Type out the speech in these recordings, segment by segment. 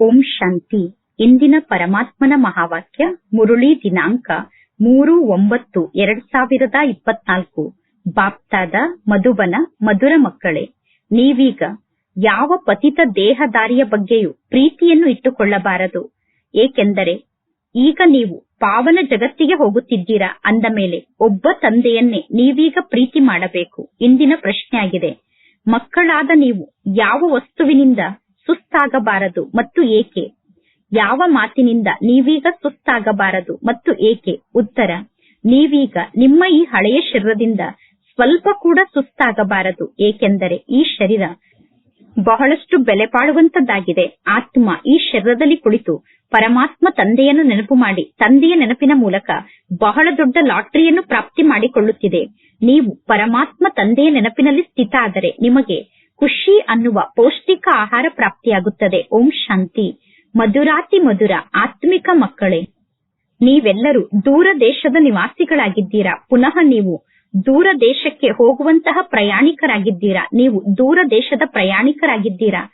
ಓಂ ಶಾಂತಿ. ಇಂದಿನ ಪರಮಾತ್ಮನ ಮಹಾವಾಕ್ಯ ಮುರುಳಿ ದಿನಾಂಕ ಮೂರು ಒಂಬತ್ತು ಎರಡ್ ಸಾವಿರದ ಇಪ್ಪತ್ನಾಲ್ಕು. ಬಾಪ್ತಾದ ಮಧುಬನ ಮಧುರ ಮಕ್ಕಳೇ, ನೀವೀಗ ಯಾವ ಪತಿತ ದೇಹದಾರಿಯ ಬಗ್ಗೆಯೂ ಪ್ರೀತಿಯನ್ನು ಇಟ್ಟುಕೊಳ್ಳಬಾರದು. ಏಕೆಂದರೆ ಈಗ ನೀವು ಪಾವನ ಜಗತ್ತಿಗೆ ಹೋಗುತ್ತಿದ್ದೀರಾ ಅಂದ ಮೇಲೆ ಒಬ್ಬ ತಂದೆಯನ್ನೇ ನೀವೀಗ ಪ್ರೀತಿ ಮಾಡಬೇಕು. ಇಂದಿನ ಪ್ರಶ್ನೆಯಾಗಿದೆ, ಮಕ್ಕಳಾದ ನೀವು ಯಾವ ವಸ್ತುವಿನಿಂದ ಸುಸ್ತಾಗಬಾರದು ಮತ್ತು ಏಕೆ? ಯಾವ ಮಾತಿನಿಂದ ನೀವೀಗ ಸುಸ್ತಾಗಬಾರದು ಮತ್ತು ಏಕೆ? ಉತ್ತರ, ನೀವೀಗ ನಿಮ್ಮ ಈ ಹಳೆಯ ಶರೀರದಿಂದ ಸ್ವಲ್ಪ ಕೂಡ ಸುಸ್ತಾಗಬಾರದು, ಏಕೆಂದರೆ ಈ ಶರೀರ ಬಹಳಷ್ಟು ಬೆಲೆ ಪಾಡುವಂತದ್ದಾಗಿದೆ ಆತ್ಮ ಈ ಶರೀರದಲ್ಲಿ ಕುಳಿತು ಪರಮಾತ್ಮ ತಂದೆಯನ್ನು ನೆನಪು ಮಾಡಿ, ತಂದೆಯ ನೆನಪಿನ ಮೂಲಕ ಬಹಳ ದೊಡ್ಡ ಲಾಟರಿಯನ್ನು ಪ್ರಾಪ್ತಿ ಮಾಡಿಕೊಳ್ಳುತ್ತಿದೆ. ನೀವು ಪರಮಾತ್ಮ ತಂದೆಯ ನೆನಪಿನಲ್ಲಿ ಸ್ಥಿತ ಆದರೆ ನಿಮಗೆ ಖುಷಿ ಅನ್ನುವ ಪೌಷ್ಟಿಕ ಆಹಾರ ಪ್ರಾಪ್ತಿಯಾಗುತ್ತದೆ. ಓಂ ಶಾಂತಿ. ಮಧುರಾತಿ ಮಧುರ, ಆತ್ಮಿಕ ಮಕ್ಕಳೇ. ನೀವೆಲ್ಲರೂ ದೂರ ದೇಶದ ನಿವಾಸಿಗಳಾಗಿದ್ದೀರಾ. ಪುನಃ ನೀವು ದೂರ ದೇಶಕ್ಕೆ ಹೋಗುವಂತಹ ಪ್ರಯಾಣಿಕರಾಗಿದ್ದೀರಾ. ನೀವು ದೂರ ದೇಶದ ಪ್ರಯಾಣಿಕರಾಗಿದ್ದೀರಾ.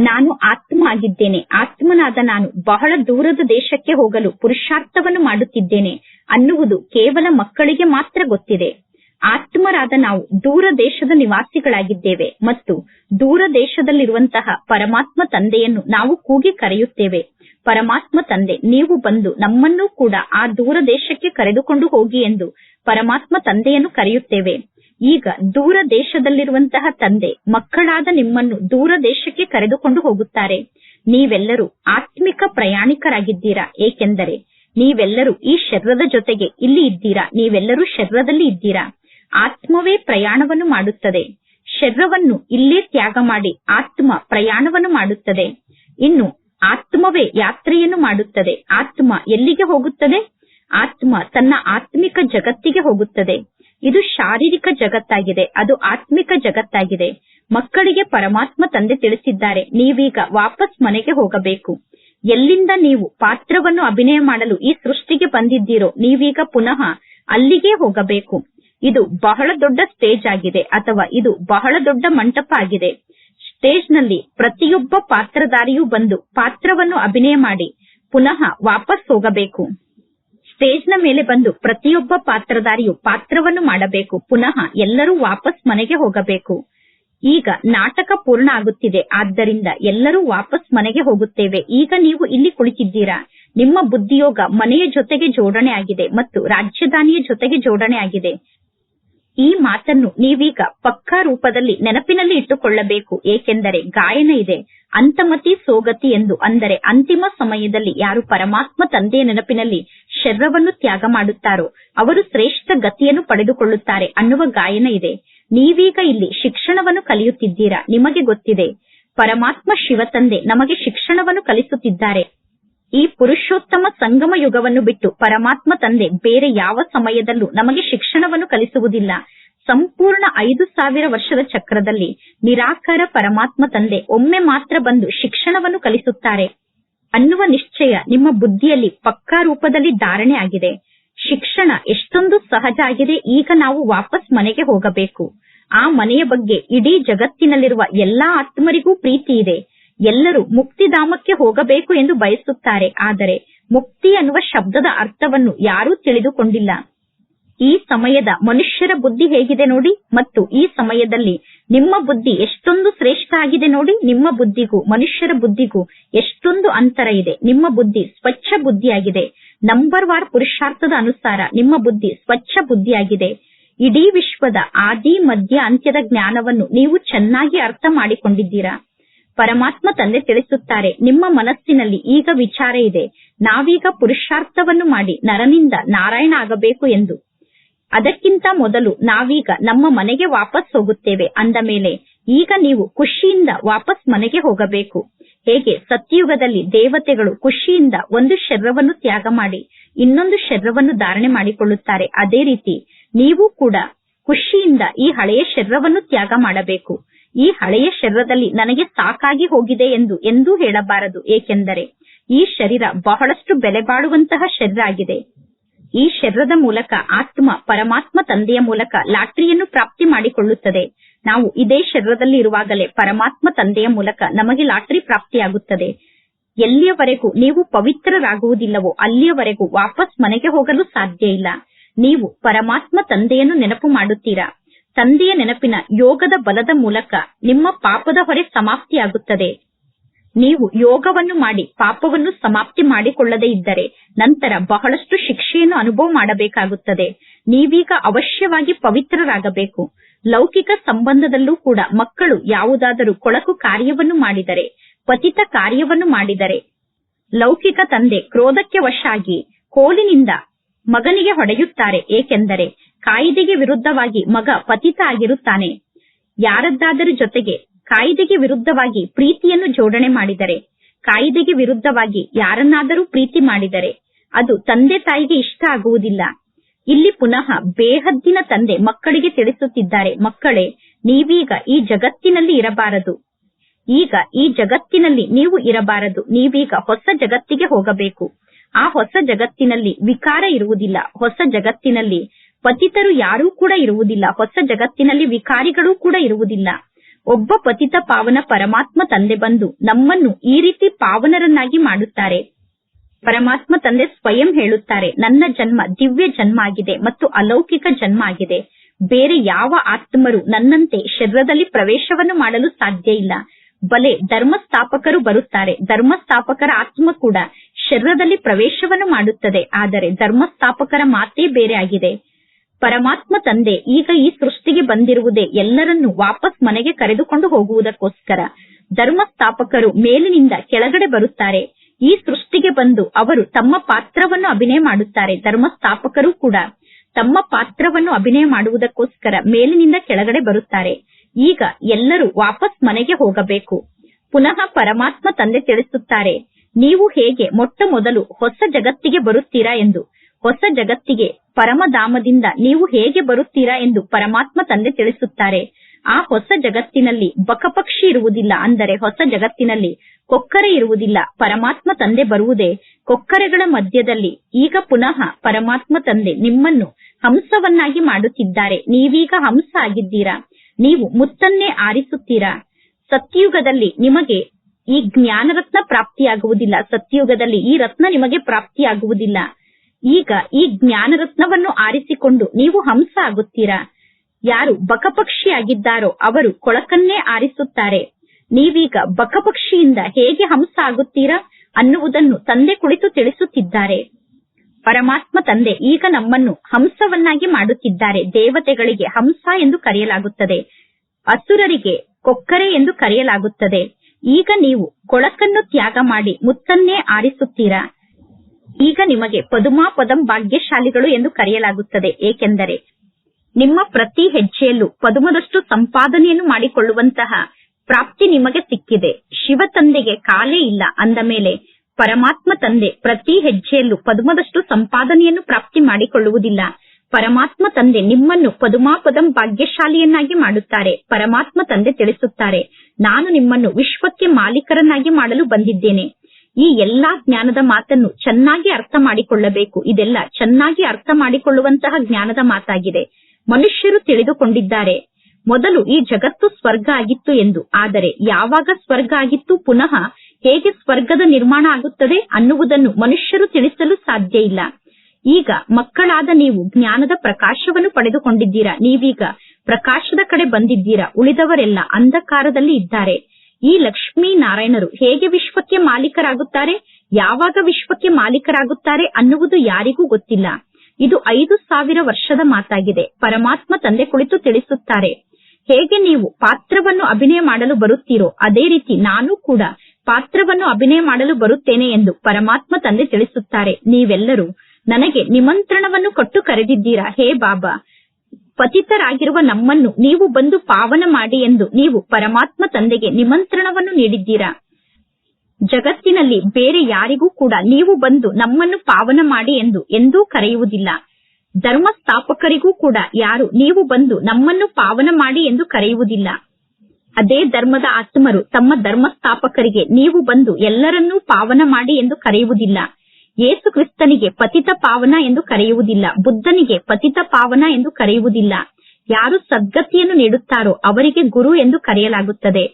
ನಾನು ಆತ್ಮ ಆಗಿದ್ದೇನೆ. ಆತ್ಮನಾದ ನಾನು ಬಹಳ ದೂರದ ದೇಶಕ್ಕೆ ಹೋಗಲು ಪುರುಷಾರ್ಥವನ್ನು ಮಾಡುತ್ತಿದ್ದೇನೆ ಅನ್ನುವುದು ಕೇವಲ ಮಕ್ಕಳಿಗೆ ಮಾತ್ರ ಗೊತ್ತಿದೆ. ಆತ್ಮರಾದ ನಾವು ದೂರ ದೇಶದ ನಿವಾಸಿಗಳಾಗಿದ್ದೇವೆ ಮತ್ತು ದೂರ ದೇಶದಲ್ಲಿರುವಂತಹ ಪರಮಾತ್ಮ ತಂದೆಯನ್ನು ನಾವು ಕೂಗಿ ಕರೆಯುತ್ತೇವೆ. ಪರಮಾತ್ಮ ತಂದೆ, ನೀವು ಬಂದು ನಮ್ಮನ್ನು ಕೂಡ ಆ ದೂರ ದೇಶಕ್ಕೆ ಕರೆದುಕೊಂಡು ಹೋಗಿ ಎಂದು ಪರಮಾತ್ಮ ತಂದೆಯನ್ನು ಕರೆಯುತ್ತೇವೆ. ಈಗ ದೂರ ದೇಶದಲ್ಲಿರುವಂತಹ ತಂದೆ, ಮಕ್ಕಳಾದ ನಿಮ್ಮನ್ನು ದೂರ ದೇಶಕ್ಕೆ ಕರೆದುಕೊಂಡು ಹೋಗುತ್ತಾರೆ. ನೀವೆಲ್ಲರೂ ಆತ್ಮಿಕ ಪ್ರಯಾಣಿಕರಾಗಿದ್ದೀರಾ? ಏಕೆಂದರೆ ನೀವೆಲ್ಲರೂ ಈ ಶರೀರದ ಜೊತೆಗೆ ಇಲ್ಲಿ ಇದ್ದೀರಾ? ನೀವೆಲ್ಲರೂ ಶರೀರದಲ್ಲಿ ಇದ್ದೀರಾ? ಆತ್ಮವೇ ಪ್ರಯಾಣವನ್ನು ಮಾಡುತ್ತದೆ. ಶರೀರವನ್ನು ಇಲ್ಲೇ ತ್ಯಾಗ ಮಾಡಿ ಆತ್ಮ ಪ್ರಯಾಣವನ್ನು ಮಾಡುತ್ತದೆ. ಇನ್ನು ಆತ್ಮವೇ ಯಾತ್ರೆಯನ್ನು ಮಾಡುತ್ತದೆ. ಆತ್ಮ ಎಲ್ಲಿಗೆ ಹೋಗುತ್ತದೆ? ಆತ್ಮ ತನ್ನ ಆತ್ಮಿಕ ಜಗತ್ತಿಗೆ ಹೋಗುತ್ತದೆ. ಇದು ಶಾರೀರಿಕ ಜಗತ್ತಾಗಿದೆ. ಅದು ಆತ್ಮಿಕ ಜಗತ್ತಾಗಿದೆ. ಮಕ್ಕಳಿಗೆ ಪರಮಾತ್ಮ ತಂದೆ ತಿಳಿಸಿದ್ದಾರೆ. ನೀವೀಗ ವಾಪಸ್ ಮನೆಗೆ ಹೋಗಬೇಕು. ಎಲ್ಲಿಂದ ನೀವು ಪಾತ್ರವನ್ನು ಅಭಿನಯ ಮಾಡಲು ಈ ಸೃಷ್ಟಿಗೆ ಬಂದಿದ್ದೀರೋ, ನೀವೀಗ ಪುನಃ ಅಲ್ಲಿಗೆ ಹೋಗಬೇಕು. ಇದು ಬಹಳ ದೊಡ್ಡ ಸ್ಟೇಜ್ ಆಗಿದೆ ಅಥವಾ ಇದು ಬಹಳ ದೊಡ್ಡ ಮಂಟಪ ಆಗಿದೆ. ಸ್ಟೇಜ್ನಲ್ಲಿ ಪ್ರತಿಯೊಬ್ಬ ಪಾತ್ರಧಾರಿಯೂ ಬಂದು ಪಾತ್ರವನ್ನು ಅಭಿನಯ ಮಾಡಿ ಪುನಃ ವಾಪಸ್ ಹೋಗಬೇಕು. ಸ್ಟೇಜ್ನ ಮೇಲೆ ಬಂದು ಪ್ರತಿಯೊಬ್ಬ ಪಾತ್ರಧಾರಿಯು ಪಾತ್ರವನ್ನು ಮಾಡಬೇಕು. ಪುನಃ ಎಲ್ಲರೂ ವಾಪಸ್ ಮನೆಗೆ ಹೋಗಬೇಕು. ಈಗ ನಾಟಕ ಪೂರ್ಣ ಆಗುತ್ತಿದೆ. ಆದ್ದರಿಂದ ಎಲ್ಲರೂ ವಾಪಸ್ ಮನೆಗೆ ಹೋಗುತ್ತೇವೆ. ಈಗ ನೀವು ಇಲ್ಲಿ ಕುಳಿತಿದ್ದೀರಾ? ನಿಮ್ಮ ಬುದ್ಧಿಯೋಗ ಮನೆಯ ಜೊತೆಗೆ ಜೋಡಣೆ ಆಗಿದೆ ಮತ್ತು ರಾಜಧಾನಿಯ ಜೊತೆಗೆ ಜೋಡಣೆ ಆಗಿದೆ. ಈ ಮಾತನ್ನು ನೀವೀಗ ಪಕ್ಕಾ ರೂಪದಲ್ಲಿ ನೆನಪಿನಲ್ಲಿ ಇಟ್ಟುಕೊಳ್ಳಬೇಕು. ಏಕೆಂದರೆ ಗಾಯನ ಇದೆ. ಅಂತಮತಿ ಸೋಗತಿ ಎಂದು ಅಂದರೆ ಅಂತಿಮ ಸಮಯದಲ್ಲಿ ಯಾರು ಪರಮಾತ್ಮ ತಂದೆಯ ನೆನಪಿನಲ್ಲಿ ಶರೀರವನ್ನು ತ್ಯಾಗ ಮಾಡುತ್ತಾರೋ, ಅವರು ಶ್ರೇಷ್ಠ ಗತಿಯನ್ನು ಪಡೆದುಕೊಳ್ಳುತ್ತಾರೆ ಅನ್ನುವ ಗಾಯನ ಇದೆ. ನೀವೀಗ ಇಲ್ಲಿ ಶಿಕ್ಷಣವನ್ನು ಕಲಿಯುತ್ತಿದ್ದೀರಾ? ನಿಮಗೆ ಗೊತ್ತಿದೆ. ಪರಮಾತ್ಮ ಶಿವ ತಂದೆ ನಮಗೆ ಶಿಕ್ಷಣವನ್ನು ಕಲಿಸುತ್ತಿದ್ದಾರೆ. ಈ ಪುರುಷೋತ್ತಮ ಸಂಗಮ ಯುಗವನ್ನು ಬಿಟ್ಟು ಪರಮಾತ್ಮ ತಂದೆ ಬೇರೆ ಯಾವ ಸಮಯದಲ್ಲೂ ನಮಗೆ ಶಿಕ್ಷಣವನ್ನು ಕಲಿಸುವುದಿಲ್ಲ. ಸಂಪೂರ್ಣ ಐದು ಸಾವಿರ ವರ್ಷದ ಚಕ್ರದಲ್ಲಿ ನಿರಾಕಾರ ಪರಮಾತ್ಮ ತಂದೆ ಒಮ್ಮೆ ಮಾತ್ರ ಬಂದು ಶಿಕ್ಷಣವನ್ನು ಕಲಿಸುತ್ತಾರೆ. ಅನ್ನುವ ನಿಶ್ಚಯ ನಿಮ್ಮ ಬುದ್ಧಿಯಲ್ಲಿ ಪಕ್ಕಾ ರೂಪದಲ್ಲಿ ಧಾರಣೆ ಆಗಿದೆ. ಶಿಕ್ಷಣ ಎಷ್ಟೊಂದು ಸಹಜ ಆಗಿದೆ ಈಗ ನಾವು ವಾಪಸ್ ಮನೆಗೆ ಹೋಗಬೇಕು. ಆ ಮನೆಯ ಬಗ್ಗೆ ಇಡೀ ಜಗತ್ತಿನಲ್ಲಿರುವ ಎಲ್ಲಾ ಆತ್ಮರಿಗೂ ಪ್ರೀತಿ ಇದೆ. ಎಲ್ಲರೂ ಮುಕ್ತಿಧಾಮಕ್ಕೆ ಹೋಗಬೇಕು ಎಂದು ಬಯಸುತ್ತಾರೆ. ಆದರೆ ಮುಕ್ತಿ ಅನ್ನುವ ಶಬ್ದದ ಅರ್ಥವನ್ನು ಯಾರೂ ತಿಳಿದುಕೊಂಡಿಲ್ಲ. ಈ ಸಮಯದ ಮನುಷ್ಯರ ಬುದ್ಧಿ ಹೇಗಿದೆ ನೋಡಿ ಮತ್ತು ಈ ಸಮಯದಲ್ಲಿ ನಿಮ್ಮ ಬುದ್ಧಿ ಎಷ್ಟೊಂದು ಶ್ರೇಷ್ಠ ಆಗಿದೆ ನೋಡಿ ನಿಮ್ಮ ಬುದ್ಧಿಗೂ, ಮನುಷ್ಯರ ಬುದ್ಧಿಗೂ ಎಷ್ಟೊಂದು ಅಂತರ ಇದೆ. ನಿಮ್ಮ ಬುದ್ಧಿ ಸ್ವಚ್ಛ ಬುದ್ಧಿಯಾಗಿದೆ. ನಂಬರ್ ವಾರ್ ಪುರುಷಾರ್ಥದ ಅನುಸಾರ ನಿಮ್ಮ ಬುದ್ಧಿ ಸ್ವಚ್ಛ ಬುದ್ಧಿಯಾಗಿದೆ. ಇಡೀ ವಿಶ್ವದ ಆದಿ, ಮಧ್ಯ, ಅಂತ್ಯದ ಜ್ಞಾನವನ್ನು ನೀವು ಚೆನ್ನಾಗಿ ಅರ್ಥ ಮಾಡಿಕೊಂಡಿದ್ದೀರಾ? ಪರಮಾತ್ಮ ತಂದೆ ತಿಳಿಸುತ್ತಾರೆ. ನಿಮ್ಮ ಮನಸ್ಸಿನಲ್ಲಿ ಈಗ ವಿಚಾರ ಇದೆ. ನಾವೀಗ ಪುರುಷಾರ್ಥವನ್ನು ಮಾಡಿ ನರನಿಂದ ನಾರಾಯಣ ಆಗಬೇಕು ಎಂದು. ಅದಕ್ಕಿಂತ ಮೊದಲು ನಾವೀಗ ನಮ್ಮ ಮನೆಗೆ ವಾಪಸ್ ಹೋಗುತ್ತೇವೆ ಅಂದ ಮೇಲೆ ಈಗ ನೀವು ಖುಷಿಯಿಂದ ವಾಪಸ್ ಮನೆಗೆ ಹೋಗಬೇಕು. ಹೇಗೆ? ಸತ್ಯಯುಗದಲ್ಲಿ ದೇವತೆಗಳು ಖುಷಿಯಿಂದ ಒಂದು ಶರೀರವನ್ನು ತ್ಯಾಗ ಮಾಡಿ ಇನ್ನೊಂದು ಶರೀರವನ್ನು ಧಾರಣೆ ಮಾಡಿಕೊಳ್ಳುತ್ತಾರೆ. ಅದೇ ರೀತಿ ನೀವು ಕೂಡ ಖುಷಿಯಿಂದ ಈ ಹಳೆಯ ಶರೀರವನ್ನು ತ್ಯಾಗ ಮಾಡಬೇಕು. ಈ ಹಳೆಯ ಶರೀರದಲ್ಲಿ ನನಗೆ ಸಾಕಾಗಿ ಹೋಗಿದೆ ಎಂದು, ಎಂದೂ ಹೇಳಬಾರದು. ಏಕೆಂದರೆ ಈ ಶರೀರ ಬಹಳಷ್ಟು ಬೆಲೆ ಬಾಳುವಂತಹ ಶರೀರ ಆಗಿದೆ. ಈ ಶರೀರದ ಮೂಲಕ ಆತ್ಮ ಪರಮಾತ್ಮ ತಂದೆಯ ಮೂಲಕ ಲಾಟರಿಯನ್ನು ಪ್ರಾಪ್ತಿ ಮಾಡಿಕೊಳ್ಳುತ್ತದೆ. ನಾವು ಇದೇ ಶರೀರದಲ್ಲಿ ಇರುವಾಗಲೇ ಪರಮಾತ್ಮ ತಂದೆಯ ಮೂಲಕ ನಮಗೆ ಲಾಟರಿ ಪ್ರಾಪ್ತಿಯಾಗುತ್ತದೆ. ಎಲ್ಲಿಯವರೆಗೂ ನೀವು ಪವಿತ್ರರಾಗುವುದಿಲ್ಲವೋ ಅಲ್ಲಿಯವರೆಗೂ ವಾಪಸ್ ಮನೆಗೆ ಹೋಗಲು ಸಾಧ್ಯ ಇಲ್ಲ. ನೀವು ಪರಮಾತ್ಮ ತಂದೆಯನ್ನು ನೆನಪು ಮಾಡುತ್ತೀರಾ? ತಂದೆಯ ನೆನಪಿನ ಯೋಗದ ಬಲದ ಮೂಲಕ ನಿಮ್ಮ ಪಾಪದ ಹೊರೆ ಸಮಾಪ್ತಿಯಾಗುತ್ತದೆ. ನೀವು ಯೋಗವನ್ನು ಮಾಡಿ ಪಾಪವನ್ನು ಸಮಾಪ್ತಿ ಮಾಡಿಕೊಳ್ಳದೇ ಇದ್ದರೆ ನಂತರ ಬಹಳಷ್ಟು ಶಿಕ್ಷೆಯನ್ನು ಅನುಭವ ಮಾಡಬೇಕಾಗುತ್ತದೆ. ನೀವೀಗ ಅವಶ್ಯವಾಗಿ ಪವಿತ್ರರಾಗಬೇಕು. ಲೌಕಿಕ ಸಂಬಂಧದಲ್ಲೂ ಕೂಡ ಮಕ್ಕಳು ಯಾವುದಾದರೂ ಕೊಳಕು ಕಾರ್ಯವನ್ನು ಮಾಡಿದರೆ, ಪತಿತ ಕಾರ್ಯವನ್ನು ಮಾಡಿದರೆ, ಲೌಕಿಕ ತಂದೆ ಕ್ರೋಧಕ್ಕೆ ವಶಾಗಿ, ಕೋಲಿನಿಂದ ಮಗನಿಗೆ ಹೊಡೆಯುತ್ತಾರೆ, ಏಕೆಂದರೆ ಕಾಯಿದೆಗೆ ವಿರುದ್ಧವಾಗಿ ಮಗ ಪತಿತ ಆಗಿರುತ್ತಾನೆ. ಯಾರದ್ದಾದರೂ ಜೊತೆಗೆ ಕಾಯಿದೆಗೆ ವಿರುದ್ಧವಾಗಿ ಪ್ರೀತಿಯನ್ನು ಜೋಡಣೆ ಮಾಡಿದರೆ, ಕಾಯಿದೆಗೆ ವಿರುದ್ಧವಾಗಿ ಯಾರನ್ನಾದರೂ ಪ್ರೀತಿ ಮಾಡಿದರೆ, ಅದು ತಂದೆ ತಾಯಿಗೆ ಇಷ್ಟ ಆಗುವುದಿಲ್ಲ. ಇಲ್ಲಿ ಪುನಃ ಬೇಹದ್ದಿನ ತಂದೆ ಮಕ್ಕಳಿಗೆ ತಿಳಿಸುತ್ತಿದ್ದಾರೆ, ಮಕ್ಕಳೇ, ನೀವೀಗ ಈ ಜಗತ್ತಿನಲ್ಲಿ ಇರಬಾರದು. ಈಗ ಈ ಜಗತ್ತಿನಲ್ಲಿ ನೀವು ಇರಬಾರದು. ನೀವೀಗ ಹೊಸ ಜಗತ್ತಿಗೆ ಹೋಗಬೇಕು. ಆ ಹೊಸ ಜಗತ್ತಿನಲ್ಲಿ ವಿಕಾರ ಇರುವುದಿಲ್ಲ. ಹೊಸ ಜಗತ್ತಿನಲ್ಲಿ ಪತಿತರು ಯಾರೂ ಕೂಡ ಇರುವುದಿಲ್ಲ. ಹೊಸ ಜಗತ್ತಿನಲ್ಲಿ ವಿಕಾರಿಗಳು ಕೂಡ ಇರುವುದಿಲ್ಲ. ಒಬ್ಬ ಪತಿತ ಪಾವನ ಪರಮಾತ್ಮ ತಂದೆ ಬಂದು ನಮ್ಮನ್ನು ಈ ರೀತಿ ಪಾವನರನ್ನಾಗಿ ಮಾಡುತ್ತಾರೆ. ಪರಮಾತ್ಮ ತಂದೆ ಸ್ವಯಂ ಹೇಳುತ್ತಾರೆ, ನನ್ನ ಜನ್ಮ ದಿವ್ಯ ಜನ್ಮ ಆಗಿದೆ ಮತ್ತು ಅಲೌಕಿಕ ಜನ್ಮ ಆಗಿದೆ. ಬೇರೆ ಯಾವ ಆತ್ಮರು ನನ್ನಂತೆ ಶರೀರದಲ್ಲಿ ಪ್ರವೇಶವನ್ನು ಮಾಡಲು ಸಾಧ್ಯ ಇಲ್ಲ. ಬಲೆ ಧರ್ಮಸ್ಥಾಪಕರು ಬರುತ್ತಾರೆ. ಧರ್ಮಸ್ಥಾಪಕರ ಆತ್ಮ ಕೂಡ ಶರೀರದಲ್ಲಿ ಪ್ರವೇಶವನ್ನು ಮಾಡುತ್ತದೆ. ಆದರೆ ಧರ್ಮಸ್ಥಾಪಕರ ಮಾತೇ ಬೇರೆ ಆಗಿದೆ. ಪರಮಾತ್ಮ ತಂದೆ, ಈಗ ಈ ಸೃಷ್ಟಿಗೆ ಬಂದಿರುವುದೇ ಎಲ್ಲರನ್ನೂ ವಾಪಸ್ ಮನೆಗೆ ಕರೆದುಕೊಂಡು ಹೋಗುವುದಕ್ಕೋಸ್ಕರ. ಧರ್ಮಸ್ಥಾಪಕರು ಮೇಲಿನಿಂದ ಕೆಳಗಡೆ ಬರುತ್ತಾರೆ. ಈ ಸೃಷ್ಟಿಗೆ ಬಂದು ಅವರು ತಮ್ಮ ಪಾತ್ರವನ್ನು ಅಭಿನಯ ಮಾಡುತ್ತಾರೆ. ಧರ್ಮಸ್ಥಾಪಕರು ಕೂಡ ತಮ್ಮ ಪಾತ್ರವನ್ನು ಅಭಿನಯ ಮಾಡುವುದಕ್ಕೋಸ್ಕರ ಮೇಲಿನಿಂದ ಕೆಳಗಡೆ ಬರುತ್ತಾರೆ. ಈಗ ಎಲ್ಲರೂ ವಾಪಸ್ ಮನೆಗೆ ಹೋಗಬೇಕು. ಪುನಃ ಪರಮಾತ್ಮ ತಂದೆ ತಿಳಿಸುತ್ತಾರೆ, ನೀವು ಹೇಗೆ ಮೊಟ್ಟ ಮೊದಲು ಹೊಸ ಜಗತ್ತಿಗೆ ಬರುತ್ತೀರಾ? ಎಂದು. ಹೊಸ ಜಗತ್ತಿಗೆ ಪರಮಧಾಮದಿಂದ ನೀವು ಹೇಗೆ ಬರುತ್ತೀರಾ ಎಂದು ಪರಮಾತ್ಮ ತಂದೆ ತಿಳಿಸುತ್ತಾರೆ. ಆ ಹೊಸ ಜಗತ್ತಿನಲ್ಲಿ ಬಕಪಕ್ಷಿ ಇರುವುದಿಲ್ಲ ಅಂದರೆ ಹೊಸ ಜಗತ್ತಿನಲ್ಲಿ ಕೊಕ್ಕರೆ ಇರುವುದಿಲ್ಲ. ಪರಮಾತ್ಮ ತಂದೆ ಬರುವುದೇ ಕೊಕ್ಕರೆಗಳ ಮಧ್ಯದಲ್ಲಿ. ಈಗ ಪುನಃ ಪರಮಾತ್ಮ ತಂದೆ ನಿಮ್ಮನ್ನು ಹಂಸವನ್ನಾಗಿ ಮಾಡುತ್ತಿದ್ದಾರೆ. ನೀವೀಗ ಹಂಸ ಆಗಿದ್ದೀರಾ? ನೀವು ಮುತ್ತನ್ನೇ ಆರಿಸುತ್ತೀರಾ? ಸತ್ಯುಗದಲ್ಲಿ ನಿಮಗೆ ಈ ಜ್ಞಾನರತ್ನ ಪ್ರಾಪ್ತಿಯಾಗುವುದಿಲ್ಲ. ಸತ್ಯುಗದಲ್ಲಿ ಈ ರತ್ನ ನಿಮಗೆ ಪ್ರಾಪ್ತಿಯಾಗುವುದಿಲ್ಲ. ಈಗ ಈ ಜ್ಞಾನರತ್ನವನ್ನು ಆರಿಸಿಕೊಂಡು ನೀವು ಹಂಸ ಆಗುತ್ತೀರಾ? ಯಾರು ಬಕಪಕ್ಷಿಯಾಗಿದ್ದಾರೋ ಅವರು ಕೊಳಕನ್ನೇ ಆರಿಸುತ್ತಾರೆ. ನೀವೀಗ ಬಕಪಕ್ಷಿಯಿಂದ ಹೇಗೆ ಹಂಸ ಆಗುತ್ತೀರಾ ಅನ್ನುವುದನ್ನು ತಂದೆ ಕುಳಿತು ತಿಳಿಸುತ್ತಿದ್ದಾರೆ. ಪರಮಾತ್ಮ ತಂದೆ ಈಗ ನಮ್ಮನ್ನು ಹಂಸವನ್ನಾಗಿ ಮಾಡುತ್ತಿದ್ದಾರೆ. ದೇವತೆಗಳಿಗೆ ಹಂಸ ಎಂದು ಕರೆಯಲಾಗುತ್ತದೆ. ಅಸುರರಿಗೆ ಕೊಕ್ಕರೆ ಎಂದು ಕರೆಯಲಾಗುತ್ತದೆ. ಈಗ ನೀವು ಕೊಳಕನ್ನು ತ್ಯಾಗ ಮಾಡಿ ಮುತ್ತನ್ನೇ ಆರಿಸುತ್ತೀರಾ? ಈಗ ನಿಮಗೆ ಪದುಮಾ ಪದಂ ಭಾಗ್ಯಶಾಲಿಗಳು ಎಂದು ಕರೆಯಲಾಗುತ್ತದೆ. ಏಕೆಂದರೆ ನಿಮ್ಮ ಪ್ರತಿ ಹೆಜ್ಜೆಯಲ್ಲೂ ಪದುಮದಷ್ಟು ಸಂಪಾದನೆಯನ್ನು ಮಾಡಿಕೊಳ್ಳುವಂತಹ ಪ್ರಾಪ್ತಿ ನಿಮಗೆ ಸಿಕ್ಕಿದೆ. ಶಿವ ತಂದೆಗೆ ಕಾಲೇ ಇಲ್ಲ. ಅಂದ ಮೇಲೆ ಪರಮಾತ್ಮ ತಂದೆ ಪ್ರತಿ ಹೆಜ್ಜೆಯಲ್ಲೂ ಪದುಮದಷ್ಟು ಸಂಪಾದನೆಯನ್ನು ಪ್ರಾಪ್ತಿ ಮಾಡಿಕೊಳ್ಳುವುದಿಲ್ಲ. ಪರಮಾತ್ಮ ತಂದೆ ನಿಮ್ಮನ್ನು ಪದುಮಾಪದಂ ಭಾಗ್ಯಶಾಲಿಯನ್ನಾಗಿ ಮಾಡುತ್ತಾರೆ. ಪರಮಾತ್ಮ ತಂದೆ ತಿಳಿಸುತ್ತಾರೆ, ನಾನು ನಿಮ್ಮನ್ನು ವಿಶ್ವಕ್ಕೆ ಮಾಲೀಕರನ್ನಾಗಿ ಮಾಡಲು ಬಂದಿದ್ದೇನೆ. ಈ ಎಲ್ಲಾ ಜ್ಞಾನದ ಮಾತನ್ನು ಚೆನ್ನಾಗಿ ಅರ್ಥ ಮಾಡಿಕೊಳ್ಳಬೇಕು. ಇದೆಲ್ಲ ಚೆನ್ನಾಗಿ ಅರ್ಥ ಮಾಡಿಕೊಳ್ಳುವಂತಹ ಜ್ಞಾನದ ಮಾತಾಗಿದೆ. ಮನುಷ್ಯರು ತಿಳಿದುಕೊಂಡಿದ್ದಾರೆ. ಮೊದಲು ಈ ಜಗತ್ತು ಸ್ವರ್ಗ ಆಗಿತ್ತು ಎಂದು. ಆದರೆ ಯಾವಾಗ ಸ್ವರ್ಗ ಆಗಿತ್ತು, ಪುನಃ ಹೇಗೆ ಸ್ವರ್ಗದ ನಿರ್ಮಾಣ ಆಗುತ್ತದೆ ಅನ್ನುವುದನ್ನು ಮನುಷ್ಯರು ತಿಳಿಸಲು ಸಾಧ್ಯ ಇಲ್ಲ. ಈಗ ಮಕ್ಕಳಾದ ನೀವು ಜ್ಞಾನದ ಪ್ರಕಾಶವನ್ನು ಪಡೆದುಕೊಂಡಿದ್ದೀರಾ? ನೀವೀಗ ಪ್ರಕಾಶದ ಕಡೆ ಬಂದಿದ್ದೀರಾ? ಉಳಿದವರೆಲ್ಲ ಅಂಧಕಾರದಲ್ಲಿ ಇದ್ದಾರೆ. ಈ ಲಕ್ಷ್ಮೀ ನಾರಾಯಣರು ಹೇಗೆ ವಿಶ್ವಕ್ಕೆ ಮಾಲೀಕರಾಗುತ್ತಾರೆ? ಯಾವಾಗ ವಿಶ್ವಕ್ಕೆ ಮಾಲೀಕರಾಗುತ್ತಾರೆ ಅನ್ನುವುದು ಯಾರಿಗೂ ಗೊತ್ತಿಲ್ಲ. ಇದು ಐದು ಸಾವಿರ ವರ್ಷದ ಮಾತಾಗಿದೆ. ಪರಮಾತ್ಮ ತಂದೆ ಕುಳಿತು ತಿಳಿಸುತ್ತಾರೆ. ಹೇಗೆ ನೀವು ಪಾತ್ರವನ್ನು ಅಭಿನಯ ಮಾಡಲು ಬರುತ್ತೀರೋ, ಅದೇ ರೀತಿ ನಾನು ಕೂಡ ಪಾತ್ರವನ್ನು ಅಭಿನಯ ಮಾಡಲು ಬರುತ್ತೇನೆ ಎಂದು ಪರಮಾತ್ಮ ತಂದೆ ತಿಳಿಸುತ್ತಾರೆ. ನೀವೆಲ್ಲರೂ ನನಗೆ ನಿಮಂತ್ರಣವನ್ನು ಕೊಟ್ಟು ಕರೆದಿದ್ದೀರಾ? ಹೇ ಬಾಬಾ ಪತಿತರಾಗಿರುವ ನಮ್ಮನ್ನು ನೀವು ಬಂದು ಪಾವನ ಮಾಡಿ ಎಂದು ನೀವು ಪರಮಾತ್ಮ ತಂದೆಗೆ ನಿಮಂತ್ರಣವನ್ನು ನೀಡಿದ್ದೀರಾ? ಜಗತ್ತಿನಲ್ಲಿ ಬೇರೆ ಯಾರಿಗೂ ಕೂಡ ನೀವು ಬಂದು ನಮ್ಮನ್ನು ಪಾವನ ಮಾಡಿ ಎಂದು ಎಂದೂ ಕರೆಯುವುದಿಲ್ಲ. ಧರ್ಮ ಸ್ಥಾಪಕರಿಗೂ ಕೂಡ ಯಾರು ನೀವು ಬಂದು ನಮ್ಮನ್ನು ಪಾವನ ಮಾಡಿ ಎಂದು ಕರೆಯುವುದಿಲ್ಲ. ಅದೇ ಧರ್ಮದ ಆತ್ಮರು ತಮ್ಮ ಧರ್ಮ ಸ್ಥಾಪಕರಿಗೆ ನೀವು ಬಂದು ಎಲ್ಲರನ್ನೂ ಪಾವನ ಮಾಡಿ ಎಂದು ಕರೆಯುವುದಿಲ್ಲ. ಯೇಸು ಕ್ರಿಸ್ತನಿಗೆ ಪತಿತ ಪಾವನ ಎಂದು ಕರೆಯುವುದಿಲ್ಲ, ಬುದ್ಧನಿಗೆ ಪತಿತ ಪಾವನ ಎಂದು ಕರೆಯುವುದಿಲ್ಲ. ಯಾರು ಸದ್ಗತಿಯನ್ನು ನೀಡುತ್ತಾರೋ ಅವರಿಗೆ ಗುರು ಎಂದು ಕರೆಯಲಾಗುತ್ತದೆ.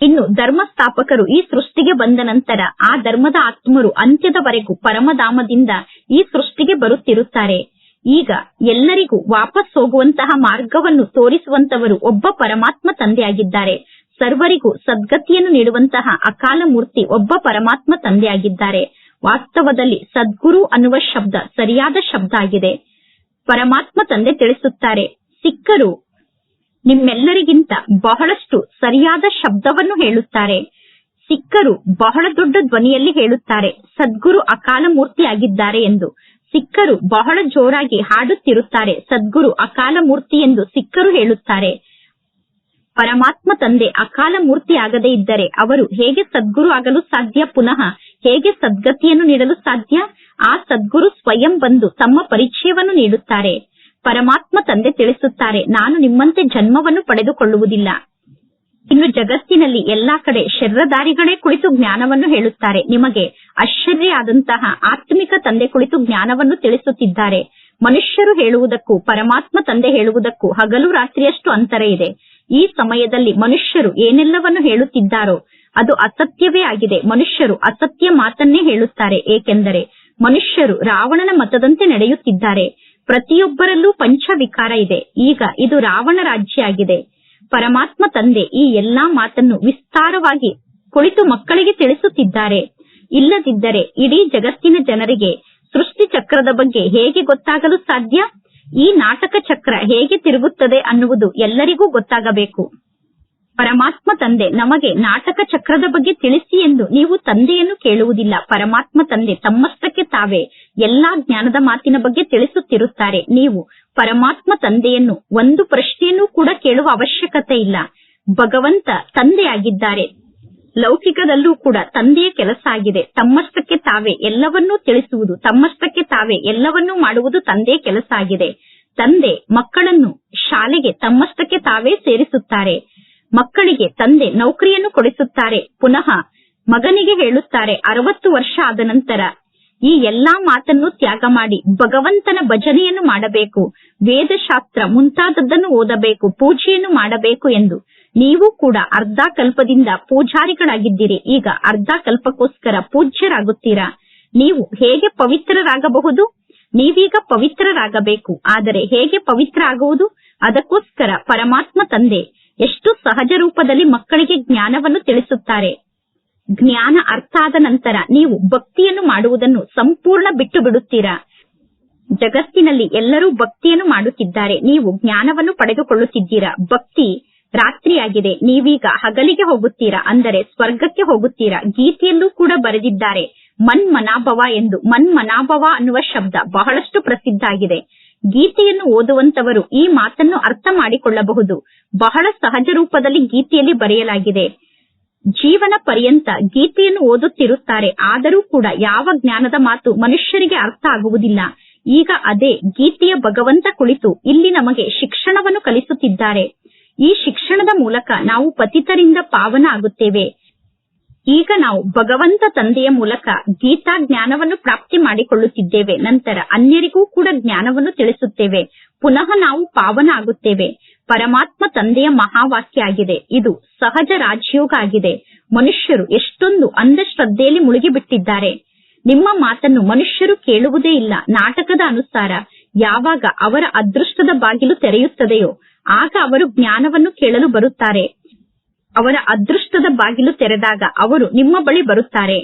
ಇನ್ನು ಧರ್ಮ ಸ್ಥಾಪಕರು ಈ ಸೃಷ್ಟಿಗೆ ಬಂದ ನಂತರ ಆ ಧರ್ಮದ ಆತ್ಮರು ಅಂತ್ಯದವರೆಗೂ ಪರಮಧಾಮದಿಂದ ಈ ಸೃಷ್ಟಿಗೆ ಬರುತ್ತಿರುತ್ತಾರೆ. ಈಗ ಎಲ್ಲರಿಗೂ ವಾಪಸ್ ಹೋಗುವಂತಹ ಮಾರ್ಗವನ್ನು ತೋರಿಸುವಂತವರು ಒಬ್ಬ ಪರಮಾತ್ಮ ತಂದೆಯಾಗಿದ್ದಾರೆ. ಸರ್ವರಿಗೂ ಸದ್ಗತಿಯನ್ನು ನೀಡುವಂತಹ ಅಕಾಲ ಮೂರ್ತಿ ಒಬ್ಬ ಪರಮಾತ್ಮ ತಂದೆಯಾಗಿದ್ದಾರೆ. ವಾಸ್ತವದಲ್ಲಿ ಸದ್ಗುರು ಅನ್ನುವ ಶಬ್ದ ಸರಿಯಾದ ಶಬ್ದ ಆಗಿದೆ. ಪರಮಾತ್ಮ ತಂದೆ ತಿಳಿಸುತ್ತಾರೆ, ಸಿಕ್ಕರು ನಿಮ್ಮೆಲ್ಲರಿಗಿಂತ ಬಹಳಷ್ಟು ಸರಿಯಾದ ಶಬ್ದವನ್ನು ಹೇಳುತ್ತಾರೆ. ಸಿಕ್ಕರು ಬಹಳ ದೊಡ್ಡ ಧ್ವನಿಯಲ್ಲಿ ಹೇಳುತ್ತಾರೆ, ಸದ್ಗುರು ಅಕಾಲ ಮೂರ್ತಿಯಾಗಿದ್ದಾರೆ ಎಂದು. ಸಿಕ್ಕರು ಬಹಳ ಜೋರಾಗಿ ಹಾಡುತ್ತಿರುತ್ತಾರೆ, ಸದ್ಗುರು ಅಕಾಲ ಮೂರ್ತಿ ಎಂದು ಸಿಕ್ಕರು ಹೇಳುತ್ತಾರೆ. ಪರಮಾತ್ಮ ತಂದೆ ಅಕಾಲ ಮೂರ್ತಿಯಾಗದೇ ಇದ್ದರೆ ಅವರು ಹೇಗೆ ಸದ್ಗುರು ಆಗಲು ಸಾಧ್ಯ? ಪುನಃ ಹೇಗೆ ಸದ್ಗತಿಯನ್ನು ನೀಡಲು ಸಾಧ್ಯ? ಆ ಸದ್ಗುರು ಸ್ವಯಂ ಬಂದು ತಮ್ಮ ಪರಿಚಯವನ್ನು ನೀಡುತ್ತಾರೆ. ಪರಮಾತ್ಮ ತಂದೆ ತಿಳಿಸುತ್ತಾರೆ, ನಾನು ನಿಮ್ಮಂತೆ ಜನ್ಮವನ್ನು ಪಡೆದುಕೊಳ್ಳುವುದಿಲ್ಲ. ಇನ್ನು ಜಗತ್ತಿನಲ್ಲಿ ಎಲ್ಲಾ ಕಡೆ ಶರೀರಧಾರಿಗಳೇ ಕುಳಿತು ಜ್ಞಾನವನ್ನು ಹೇಳುತ್ತಾರೆ. ನಿಮಗೆ ಆಶ್ಚರ್ಯ ಆದಂತಹ ಆತ್ಮಿಕ ತಂದೆ ಕುಳಿತು ಜ್ಞಾನವನ್ನು ತಿಳಿಸುತ್ತಿದ್ದಾರೆ. ಮನುಷ್ಯರು ಹೇಳುವುದಕ್ಕೂ ಪರಮಾತ್ಮ ತಂದೆ ಹೇಳುವುದಕ್ಕೂ ಹಗಲು ರಾತ್ರಿಯಷ್ಟು ಅಂತರ ಇದೆ. ಈ ಸಮಯದಲ್ಲಿ ಮನುಷ್ಯರು ಏನೆಲ್ಲವನ್ನು ಹೇಳುತ್ತಿದ್ದಾರೋ ಅದು ಅಸತ್ಯವೇ ಆಗಿದೆ. ಮನುಷ್ಯರು ಅಸತ್ಯ ಮಾತನ್ನೇ ಹೇಳುತ್ತಾರೆ. ಏಕೆಂದರೆ ಮನುಷ್ಯರು ರಾವಣನ ಮತದಂತೆ ನಡೆಯುತ್ತಿದ್ದಾರೆ. ಪ್ರತಿಯೊಬ್ಬರಲ್ಲೂ ಪಂಚವಿಕಾರ ಇದೆ. ಈಗ ಇದು ರಾವಣ ರಾಜ್ಯ ಆಗಿದೆ ಪರಮಾತ್ಮ ತಂದೆ ಈ ಎಲ್ಲಾ ಮಾತನ್ನು ವಿಸ್ತಾರವಾಗಿ ಕುಳಿತು ಮಕ್ಕಳಿಗೆ ತಿಳಿಸುತ್ತಿದ್ದಾರೆ. ಇಲ್ಲದಿದ್ದರೆ ಇಡೀ ಜಗತ್ತಿನ ಜನರಿಗೆ ಸೃಷ್ಟಿ ಚಕ್ರದ ಬಗ್ಗೆ ಹೇಗೆ ಗೊತ್ತಾಗಲು ಸಾಧ್ಯ? ಈ ನಾಟಕ ಚಕ್ರ ಹೇಗೆ ತಿರುಗುತ್ತದೆ ಅನ್ನುವುದು ಎಲ್ಲರಿಗೂ ಗೊತ್ತಾಗಬೇಕು. ಪರಮಾತ್ಮ ತಂದೆ, ನಮಗೆ ನಾಟಕ ಚಕ್ರದ ಬಗ್ಗೆ ತಿಳಿಸಿ ಎಂದು ನೀವು ತಂದೆಯನ್ನು ಕೇಳುವುದಿಲ್ಲ. ಪರಮಾತ್ಮ ತಂದೆ ತಮ್ಮಷ್ಟಕ್ಕೆ ತಾವೇ ಎಲ್ಲಾ ಜ್ಞಾನದ ಮಾತಿನ ಬಗ್ಗೆ ತಿಳಿಸುತ್ತಿರುತ್ತಾರೆ. ನೀವು ಪರಮಾತ್ಮ ತಂದೆಯನ್ನು ಒಂದು ಪ್ರಶ್ನೆಯನ್ನು ಕೂಡ ಕೇಳುವ ಅವಶ್ಯಕತೆ ಇಲ್ಲ. ಭಗವಂತ ತಂದೆಯಾಗಿದ್ದಾರೆ. ಲೌಕಿಕದಲ್ಲೂ ಕೂಡ ತಂದೆಯ ಕೆಲಸ ಆಗಿದೆ. ತಮ್ಮಷ್ಟಕ್ಕೆ ತಾವೇ ಎಲ್ಲವನ್ನೂ ತಿಳಿಸುವುದು, ತಮ್ಮಷ್ಟಕ್ಕೆ ತಾವೇ ಎಲ್ಲವನ್ನೂ ಮಾಡುವುದು ತಂದೆಯ ಕೆಲಸ ಆಗಿದೆ. ತಂದೆ ಮಕ್ಕಳನ್ನು ಶಾಲೆಗೆ ತಮ್ಮಷ್ಟಕ್ಕೆ ತಾವೇ ಸೇರಿಸುತ್ತಾರೆ. ಮಕ್ಕಳಿಗೆ ತಂದೆ ನೌಕರಿಯನ್ನು ಕೊಡಿಸುತ್ತಾರೆ. ಪುನಃ ಮಗನಿಗೆ ಹೇಳುತ್ತಾರೆ, ಅರವತ್ತು ವರ್ಷ ಆದ ನಂತರ ಈ ಎಲ್ಲಾ ಮಾತನ್ನು ತ್ಯಾಗ ಮಾಡಿ, ಭಗವಂತನ ಭಜನೆಯನ್ನು ಮಾಡಬೇಕು, ವೇದಶಾಸ್ತ್ರ ಮುಂತಾದದ್ದನ್ನು ಓದಬೇಕು, ಪೂಜೆಯನ್ನು ಮಾಡಬೇಕು ಎಂದು ನೀವು ಕೂಡ ಅರ್ಧ ಕಲ್ಪದಿಂದ ಪೂಜಾರಿಗಳಾಗಿದ್ದೀರಿ. ಈಗ ಅರ್ಧ ಕಲ್ಪಕ್ಕೋಸ್ಕರ ಪೂಜ್ಯರಾಗುತ್ತೀರಾ? ನೀವು ಹೇಗೆ ಪವಿತ್ರರಾಗಬಹುದು? ನೀವೀಗ ಪವಿತ್ರರಾಗಬೇಕು. ಆದರೆ ಹೇಗೆ ಪವಿತ್ರ ಆಗುವುದು ಅದಕ್ಕೋಸ್ಕರ ಪರಮಾತ್ಮ ತಂದೆ ಎಷ್ಟು ಸಹಜ ರೂಪದಲ್ಲಿ ಮಕ್ಕಳಿಗೆ ಜ್ಞಾನವನ್ನು ತಿಳಿಸುತ್ತಾರೆ. ಜ್ಞಾನ ಅರ್ಥ ಆದ ನಂತರ ನೀವು ಭಕ್ತಿಯನ್ನು ಮಾಡುವುದನ್ನು ಸಂಪೂರ್ಣ ಬಿಟ್ಟು ಬಿಡುತ್ತೀರಾ ಜಗತ್ತಿನಲ್ಲಿ ಎಲ್ಲರೂ ಭಕ್ತಿಯನ್ನು ಮಾಡುತ್ತಿದ್ದಾರೆ. ನೀವು ಜ್ಞಾನವನ್ನು ಪಡೆದುಕೊಳ್ಳುತ್ತಿದ್ದೀರಾ? ಭಕ್ತಿ ರಾತ್ರಿಯಾಗಿದೆ. ನೀವೀಗ ಹಗಲಿಗೆ ಹೋಗುತ್ತೀರಾ? ಅಂದರೆ ಸ್ವರ್ಗಕ್ಕೆ ಹೋಗುತ್ತೀರಾ? ಗೀತೆಯಲ್ಲೂ ಕೂಡ ಬರೆದಿದ್ದಾರೆ. ಮನ್ ಮನಾಭವ ಎಂದು. ಮನ್ ಮನಾಭವ ಅನ್ನುವ ಶಬ್ದ ಬಹಳಷ್ಟು ಪ್ರಸಿದ್ಧ ಆಗಿದೆ. ಗೀತೆಯನ್ನು ಓದುವಂತವರು ಈ ಮಾತನ್ನು ಅರ್ಥ ಮಾಡಿಕೊಳ್ಳಬಹುದು. ಬಹಳ ಸಹಜ ರೂಪದಲ್ಲಿ ಗೀತೆಯಲ್ಲಿ ಬರೆಯಲಾಗಿದೆ. ಜೀವನ ಪರ್ಯಂತ ಗೀತೆಯನ್ನು ಓದುತ್ತಿರುತ್ತಾರೆ. ಆದರೂ ಕೂಡ ಯಾವ ಜ್ಞಾನದ ಮಾತು ಮನುಷ್ಯರಿಗೆ ಅರ್ಥ ಆಗುವುದಿಲ್ಲ. ಈಗ ಅದೇ ಗೀತೆಯ ಭಗವಂತ ಕುಳಿತು ಇಲ್ಲಿ ನಮಗೆ ಶಿಕ್ಷಣವನ್ನು ಕಲಿಸುತ್ತಿದ್ದಾರೆ. ಈ ಶಿಕ್ಷಣದ ಮೂಲಕ ನಾವು ಪತಿತರಿಂದ ಪಾವನ ಆಗುತ್ತೇವೆ. ಈಗ ನಾವು ಭಗವಂತ ತಂದೆಯ ಮೂಲಕ ಗೀತಾ ಜ್ಞಾನವನ್ನು ಪ್ರಾಪ್ತಿ ಮಾಡಿಕೊಳ್ಳುತ್ತಿದ್ದೇವೆ. ನಂತರ ಅನ್ಯರಿಗೂ ಕೂಡ ಜ್ಞಾನವನ್ನು ತಿಳಿಸುತ್ತೇವೆ. ಪುನಃ ನಾವು ಪಾವನ ಆಗುತ್ತೇವೆ. ಪರಮಾತ್ಮ ತಂದೆಯ ಮಹಾವಾಕ್ಯ ಆಗಿದೆ ಇದು ಸಹಜ ರಾಜ್ಯೋಗ ಆಗಿದೆ. ಮನುಷ್ಯರು ಎಷ್ಟೊಂದು ಅಂಧಶ್ರದ್ಧೆಯಲ್ಲಿ ಮುಳುಗಿಬಿಟ್ಟಿದ್ದಾರೆ. ನಿಮ್ಮ ಮಾತನ್ನು ಮನುಷ್ಯರು ಕೇಳುವುದೇ ಇಲ್ಲ. ನಾಟಕದ ಅನುಸಾರ ಯಾವಾಗ ಅವರ ಅದೃಷ್ಟದ ಬಾಗಿಲು ತೆರೆಯುತ್ತದೆಯೋ ಆಗ ಅವರು ಜ್ಞಾನವನ್ನು ಕೇಳಲು ಬರುತ್ತಾರೆ. ಅವರ ಅದೃಷ್ಟದ ಬಾಗಿಲು ತೆರೆದಾಗ ಅವರು ನಿಮ್ಮ ಬಳಿ ಬರುತ್ತಾರೆ.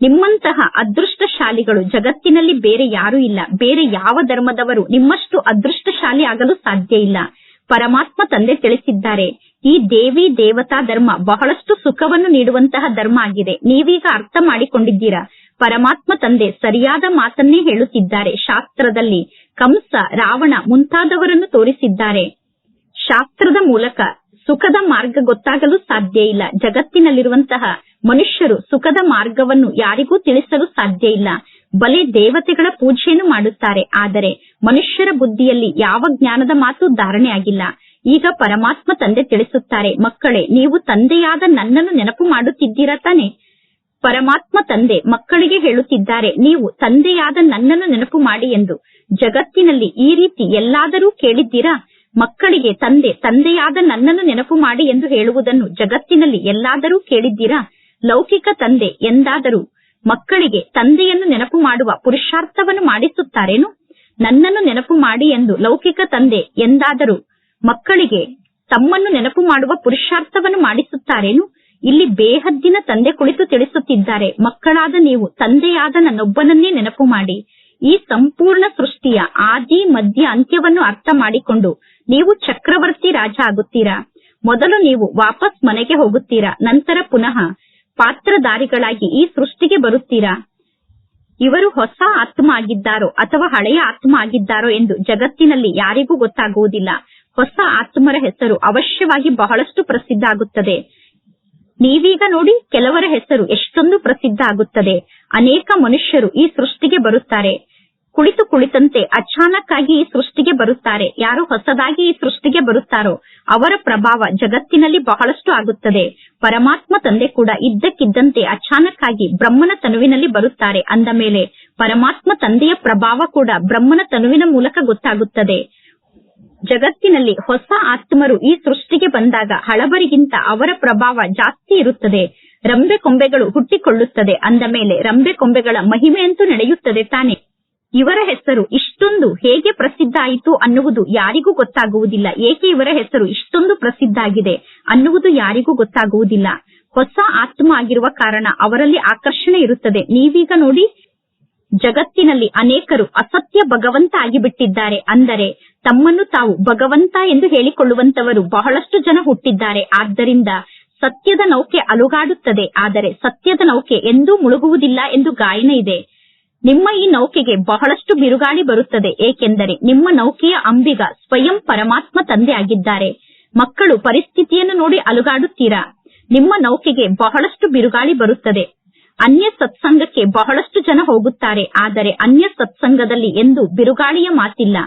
ನಿಮ್ಮಂತಹ ಅದೃಷ್ಟಶಾಲಿಗಳು ಜಗತ್ತಿನಲ್ಲಿ ಬೇರೆ ಯಾರೂ ಇಲ್ಲ. ಬೇರೆ ಯಾವ ಧರ್ಮದವರು ನಿಮ್ಮಷ್ಟು ಅದೃಷ್ಟಶಾಲಿ ಆಗಲು ಸಾಧ್ಯ ಇಲ್ಲ. ಪರಮಾತ್ಮ ತಂದೆ ತಿಳಿಸಿದ್ದಾರೆ. ಈ ದೇವಿ ದೇವತಾ ಧರ್ಮ ಬಹಳಷ್ಟು ಸುಖವನ್ನು ನೀಡುವಂತಹ ಧರ್ಮ ಆಗಿದೆ. ನೀವೀಗ ಅರ್ಥ ಮಾಡಿಕೊಂಡಿದ್ದೀರಾ? ಪರಮಾತ್ಮ ತಂದೆ ಸರಿಯಾದ ಮಾತನ್ನೇ ಹೇಳುತ್ತಿದ್ದಾರೆ ಶಾಸ್ತ್ರದಲ್ಲಿ. ಕಂಸ ರಾವಣ ಮುಂತಾದವರನ್ನು ತೋರಿಸಿದ್ದಾರೆ. ಶಾಸ್ತ್ರದ ಮೂಲಕ ಸುಖದ ಮಾರ್ಗ ಗೊತ್ತಾಗಲು ಸಾಧ್ಯ ಇಲ್ಲ. ಜಗತ್ತಿನಲ್ಲಿರುವಂತಹ ಮನುಷ್ಯರು ಸುಖದ ಮಾರ್ಗವನ್ನು ಯಾರಿಗೂ ತಿಳಿಸಲು ಸಾಧ್ಯ ಇಲ್ಲ. ಬಲೆ ದೇವತೆಗಳ ಪೂಜೆಯನ್ನು ಮಾಡುತ್ತಾರೆ. ಆದರೆ ಮನುಷ್ಯರ ಬುದ್ಧಿಯಲ್ಲಿ ಯಾವ ಜ್ಞಾನದ ಮಾತು ಧಾರಣೆ ಆಗಿಲ್ಲ. ಈಗ ಪರಮಾತ್ಮ ತಂದೆ ತಿಳಿಸುತ್ತಾರೆ, ಮಕ್ಕಳೇ, ನೀವು ತಂದೆಯಾದ ನನ್ನನ್ನು ನೆನಪು ಮಾಡುತ್ತಿದ್ದೀರಾ ತಾನೆ? ಪರಮಾತ್ಮ ತಂದೆ ಮಕ್ಕಳಿಗೆ ಹೇಳುತ್ತಿದ್ದಾರೆ, ನೀವು ತಂದೆಯಾದ ನನ್ನನ್ನು ನೆನಪು ಮಾಡಿ ಎಂದು. ಜಗತ್ತಿನಲ್ಲಿ ಈ ರೀತಿ ಎಲ್ಲಾದರೂ ಕೇಳಿದ್ದೀರಾ? ಮಕ್ಕಳಿಗೆ ತಂದೆ, ತಂದೆಯಾದ ನನ್ನನ್ನು ನೆನಪು ಮಾಡಿ ಎಂದು ಹೇಳುವುದನ್ನು ಜಗತ್ತಿನಲ್ಲಿ ಎಲ್ಲಾದರೂ ಕೇಳಿದ್ದೀರಾ? ಲೌಕಿಕ ತಂದೆ ಎಂದಾದರೂ ಮಕ್ಕಳಿಗೆ ತಂದೆಯನ್ನು ನೆನಪು ಮಾಡುವ ಪುರುಷಾರ್ಥವನ್ನು ಮಾಡಿಸುತ್ತಾರೇನು? ನನ್ನನ್ನು ನೆನಪು ಮಾಡಿ ಎಂದು ಲೌಕಿಕ ತಂದೆ ಎಂದಾದರೂ ಮಕ್ಕಳಿಗೆ ತಮ್ಮನ್ನು ನೆನಪು ಮಾಡುವ ಪುರುಷಾರ್ಥವನ್ನು ಮಾಡಿಸುತ್ತಾರೇನು? ಇಲ್ಲಿ ಬೇಹದ್ದಿನ ತಂದೆ ಕುಳಿತು ತಿಳಿಸುತ್ತಿದ್ದಾರೆ. ಮಕ್ಕಳಾದ ನೀವು ತಂದೆಯಾದ ನನ್ನೊಬ್ಬನನ್ನೇ ನೆನಪು ಮಾಡಿ. ಈ ಸಂಪೂರ್ಣ ಸೃಷ್ಟಿಯ ಆದಿ, ಮಧ್ಯ ಅಂತ್ಯವನ್ನು ಅರ್ಥ ಮಾಡಿಕೊಂಡು ನೀವು ಚಕ್ರವರ್ತಿ ರಾಜ ಆಗುತ್ತೀರಾ? ಮೊದಲು ನೀವು ವಾಪಸ್ ಮನೆಗೆ ಹೋಗುತ್ತೀರಾ? ನಂತರ ಪುನಃ ಪಾತ್ರಧಾರಿಗಳಾಗಿ ಈ ಸೃಷ್ಟಿಗೆ ಬರುತ್ತೀರಾ? ಇವರು ಹೊಸ ಆತ್ಮ ಆಗಿದ್ದಾರೋ ಅಥವಾ ಹಳೆಯ ಆತ್ಮ ಆಗಿದ್ದಾರೋ ಎಂದು ಜಗತ್ತಿನಲ್ಲಿ ಯಾರಿಗೂ ಗೊತ್ತಾಗುವುದಿಲ್ಲ. ಹೊಸ ಆತ್ಮರ ಹೆಸರು ಅವಶ್ಯವಾಗಿ ಬಹಳಷ್ಟು ಪ್ರಸಿದ್ಧ ಆಗುತ್ತದೆ. ನೀವೀಗ ನೋಡಿ ಕೆಲವರ ಹೆಸರು ಎಷ್ಟೊಂದು ಪ್ರಸಿದ್ಧ ಆಗುತ್ತದೆ. ಅನೇಕ ಮನುಷ್ಯರು ಈ ಸೃಷ್ಟಿಗೆ ಬರುತ್ತಾರೆ. ಕುಳಿತು ಕುಳಿತಂತೆ ಅಚಾನಕ್ಕಾಗಿ ಸೃಷ್ಟಿಗೆ ಬರುತ್ತಾರೆ. ಯಾರು ಹೊಸದಾಗಿ ಈ ಸೃಷ್ಟಿಗೆ ಬರುತ್ತಾರೋ ಅವರ ಪ್ರಭಾವ ಜಗತ್ತಿನಲ್ಲಿ ಬಹಳಷ್ಟು ಆಗುತ್ತದೆ. ಪರಮಾತ್ಮ ತಂದೆ ಕೂಡ ಇದ್ದಕ್ಕಿದ್ದಂತೆ ಅಚಾನಕ್ಕಾಗಿ ಬ್ರಹ್ಮನ ತನುವಿನಲ್ಲಿ ಬರುತ್ತಾರೆ. ಅಂದ ಮೇಲೆ ಪರಮಾತ್ಮ ತಂದೆಯ ಪ್ರಭಾವ ಕೂಡ ಬ್ರಹ್ಮನ ತನುವಿನ ಮೂಲಕ ಗೊತ್ತಾಗುತ್ತದೆ. ಜಗತ್ತಿನಲ್ಲಿ ಹೊಸ ಆತ್ಮರು ಈ ಸೃಷ್ಟಿಗೆ ಬಂದಾಗ ಹಳಬರಿಗಿಂತ ಅವರ ಪ್ರಭಾವ ಜಾಸ್ತಿ ಇರುತ್ತದೆ. ರಂಬೆ ಕೊಂಬೆಗಳು ಹುಟ್ಟಿಕೊಳ್ಳುತ್ತದೆ. ಅಂದ ಮೇಲೆ ರಂಬೆ ಕೊಂಬೆಗಳ ಮಹಿಮೆಯಂತೂ ನಡೆಯುತ್ತದೆ ತಾನೆ. ಇವರ ಹೆಸರು ಇಷ್ಟೊಂದು ಹೇಗೆ ಪ್ರಸಿದ್ಧ ಆಯಿತು ಅನ್ನುವುದು ಯಾರಿಗೂ ಗೊತ್ತಾಗುವುದಿಲ್ಲ. ಏಕೆ ಇವರ ಹೆಸರು ಇಷ್ಟೊಂದು ಪ್ರಸಿದ್ಧ ಆಗಿದೆ ಅನ್ನುವುದು ಯಾರಿಗೂ ಗೊತ್ತಾಗುವುದಿಲ್ಲ. ಹೊಸ ಆತ್ಮ ಆಗಿರುವ ಕಾರಣ ಅವರಲ್ಲಿ ಆಕರ್ಷಣೆ ಇರುತ್ತದೆ. ನೀವೀಗ ನೋಡಿ, ಜಗತ್ತಿನಲ್ಲಿ ಅನೇಕರು ಅಸತ್ಯ ಭಗವಂತ ಆಗಿಬಿಟ್ಟಿದ್ದಾರೆ. ಅಂದರೆ ತಮ್ಮನ್ನು ತಾವು ಭಗವಂತ ಎಂದು ಹೇಳಿಕೊಳ್ಳುವಂತವರು ಬಹಳಷ್ಟು ಜನ ಹುಟ್ಟಿದ್ದಾರೆ. ಆದ್ದರಿಂದ ಸತ್ಯದ ನೌಕೆ ಅಲುಗಾಡುತ್ತದೆ. ಆದರೆ ಸತ್ಯದ ನೌಕೆ ಎಂದೂ ಮುಳುಗುವುದಿಲ್ಲ ಎಂದು ಗಾಯನ ಇದೆ. ನಿಮ್ಮ ಈ ನೌಕೆಗೆ ಬಹಳಷ್ಟು ಬಿರುಗಾಳಿ ಬರುತ್ತದೆ, ಏಕೆಂದರೆ ನಿಮ್ಮ ನೌಕೆಯ ಅಂಬಿಗ ಸ್ವಯಂ ಪರಮಾತ್ಮ ತಂದೆ ಆಗಿದ್ದಾರೆ. ಮಕ್ಕಳು ಪರಿಸ್ಥಿತಿಯನ್ನು ನೋಡಿ ಅಲುಗಾಡುತ್ತೀರಾ? ನಿಮ್ಮ ನೌಕೆಗೆ ಬಹಳಷ್ಟು ಬಿರುಗಾಳಿ ಬರುತ್ತದೆ. ಅನ್ಯ ಸತ್ಸಂಗಕ್ಕೆ ಬಹಳಷ್ಟು ಜನ ಹೋಗುತ್ತಾರೆ, ಆದರೆ ಅನ್ಯ ಸತ್ಸಂಗದಲ್ಲಿ ಎಂದು ಬಿರುಗಾಳಿಯ ಮಾತಿಲ್ಲ.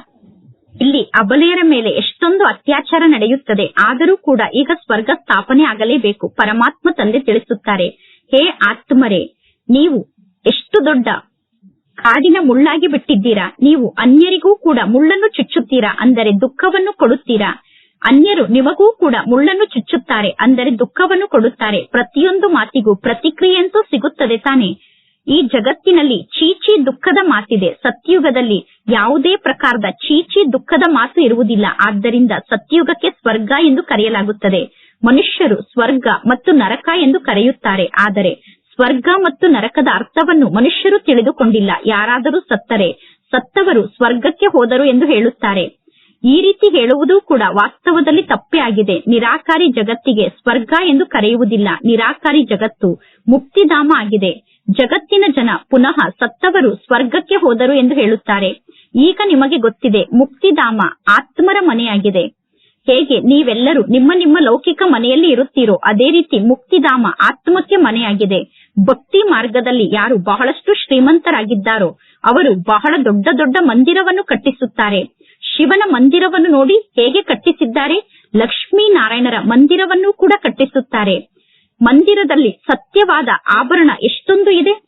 ಇಲ್ಲಿ ಅಬಲೆಯರ ಮೇಲೆ ಎಷ್ಟೊಂದು ಅತ್ಯಾಚಾರ ನಡೆಯುತ್ತದೆ, ಆದರೂ ಕೂಡ ಈಗ ಸ್ವರ್ಗ ಸ್ಥಾಪನೆ ಆಗಲೇಬೇಕು, ಪರಮಾತ್ಮ ತಂದೆ ತಿಳಿಸುತ್ತಾರೆ. ಹೇ ಆತ್ಮರೇ, ನೀವು ಎಷ್ಟು ದೊಡ್ಡ ಕಾಡಿನ ಮುಳ್ಳಾಗಿ ಬಿಟ್ಟಿದ್ದೀರಾ? ನೀವು ಅನ್ಯರಿಗೂ ಕೂಡ ಮುಳ್ಳನ್ನು ಚುಚ್ಚುತ್ತೀರಾ? ಅಂದರೆ ದುಃಖವನ್ನು ಕೊಡುತ್ತೀರಾ? ಅನ್ಯರು ನಿಮಗೂ ಕೂಡ ಮುಳ್ಳನ್ನು ಚುಚ್ಚುತ್ತಾರೆ, ಅಂದರೆ ದುಃಖವನ್ನು ಕೊಡುತ್ತಾರೆ. ಪ್ರತಿಯೊಂದು ಮಾತಿಗೂ ಪ್ರತಿಕ್ರಿಯೆಯಂತೂ ಸಿಗುತ್ತದೆ ತಾನೆ. ಈ ಜಗತ್ತಿನಲ್ಲಿ ಚೀಚಿ ದುಃಖದ ಮಾತಿದೆ. ಸತ್ಯುಗದಲ್ಲಿ ಯಾವುದೇ ಪ್ರಕಾರದ ಚೀಚಿ ದುಃಖದ ಮಾತು ಇರುವುದಿಲ್ಲ. ಆದ್ದರಿಂದ ಸತ್ಯುಗಕ್ಕೆ ಸ್ವರ್ಗ ಎಂದು ಕರೆಯಲಾಗುತ್ತದೆ. ಮನುಷ್ಯರು ಸ್ವರ್ಗ ಮತ್ತು ನರಕ ಎಂದು ಕರೆಯುತ್ತಾರೆ. ಆದರೆ ಸ್ವರ್ಗ ಮತ್ತು ನರಕದ ಅರ್ಥವನ್ನು ಮನುಷ್ಯರು ತಿಳಿದುಕೊಂಡಿಲ್ಲ. ಯಾರಾದರೂ ಸತ್ತರೆ, ಸತ್ತವರು ಸ್ವರ್ಗಕ್ಕೆ ಹೋದರು ಎಂದು ಹೇಳುತ್ತಾರೆ. ಈ ರೀತಿ ಹೇಳುವುದು ಕೂಡ ವಾಸ್ತವದಲ್ಲಿ ತಪ್ಪೇ ಆಗಿದೆ. ನಿರಾಕಾರಿ ಜಗತ್ತಿಗೆ ಸ್ವರ್ಗ ಎಂದು ಕರೆಯುವುದಿಲ್ಲ. ನಿರಾಕಾರಿ ಜಗತ್ತು ಮುಕ್ತಿಧಾಮ ಆಗಿದೆ. ಜಗತ್ತಿನ ಜನ ಪುನಃ ಸತ್ತವರು ಸ್ವರ್ಗಕ್ಕೆ ಹೋದರು ಎಂದು ಹೇಳುತ್ತಾರೆ. ಈಗ ನಿಮಗೆ ಗೊತ್ತಿದೆ, ಮುಕ್ತಿಧಾಮ ಆತ್ಮರ ಮನೆಯಾಗಿದೆ. ಹೇಗೆ? ನೀವೆಲ್ಲರೂ ನಿಮ್ಮ ನಿಮ್ಮ ಲೌಕಿಕ ಮನೆಯಲ್ಲಿ ಇರುತ್ತೀರೋ, ಅದೇ ರೀತಿ ಮುಕ್ತಿಧಾಮ ಆತ್ಮಕ್ಕೆ ಮನೆಯಾಗಿದೆ. ಭಕ್ತಿ ಮಾರ್ಗದಲ್ಲಿ ಯಾರು ಬಹಳಷ್ಟು ಶ್ರೀಮಂತರಾಗಿದ್ದಾರೋ ಅವರು ಬಹಳ ದೊಡ್ಡ ದೊಡ್ಡ ಮಂದಿರವನ್ನು ಕಟ್ಟಿಸುತ್ತಾರೆ. ಶಿವನ ಮಂದಿರವನ್ನು ನೋಡಿ ಹೇಗೆ ಕಟ್ಟಿಸಿದ್ದಾರೆ? ಲಕ್ಷ್ಮೀ ನಾರಾಯಣರ ಮಂದಿರವನ್ನು ಕೂಡ ಕಟ್ಟಿಸುತ್ತಾರೆ. ಮಂದಿರದಲ್ಲಿ ಸತ್ಯವಾದ ಆಭರಣ ಎಷ್ಟೊಂದು ಇದೆ.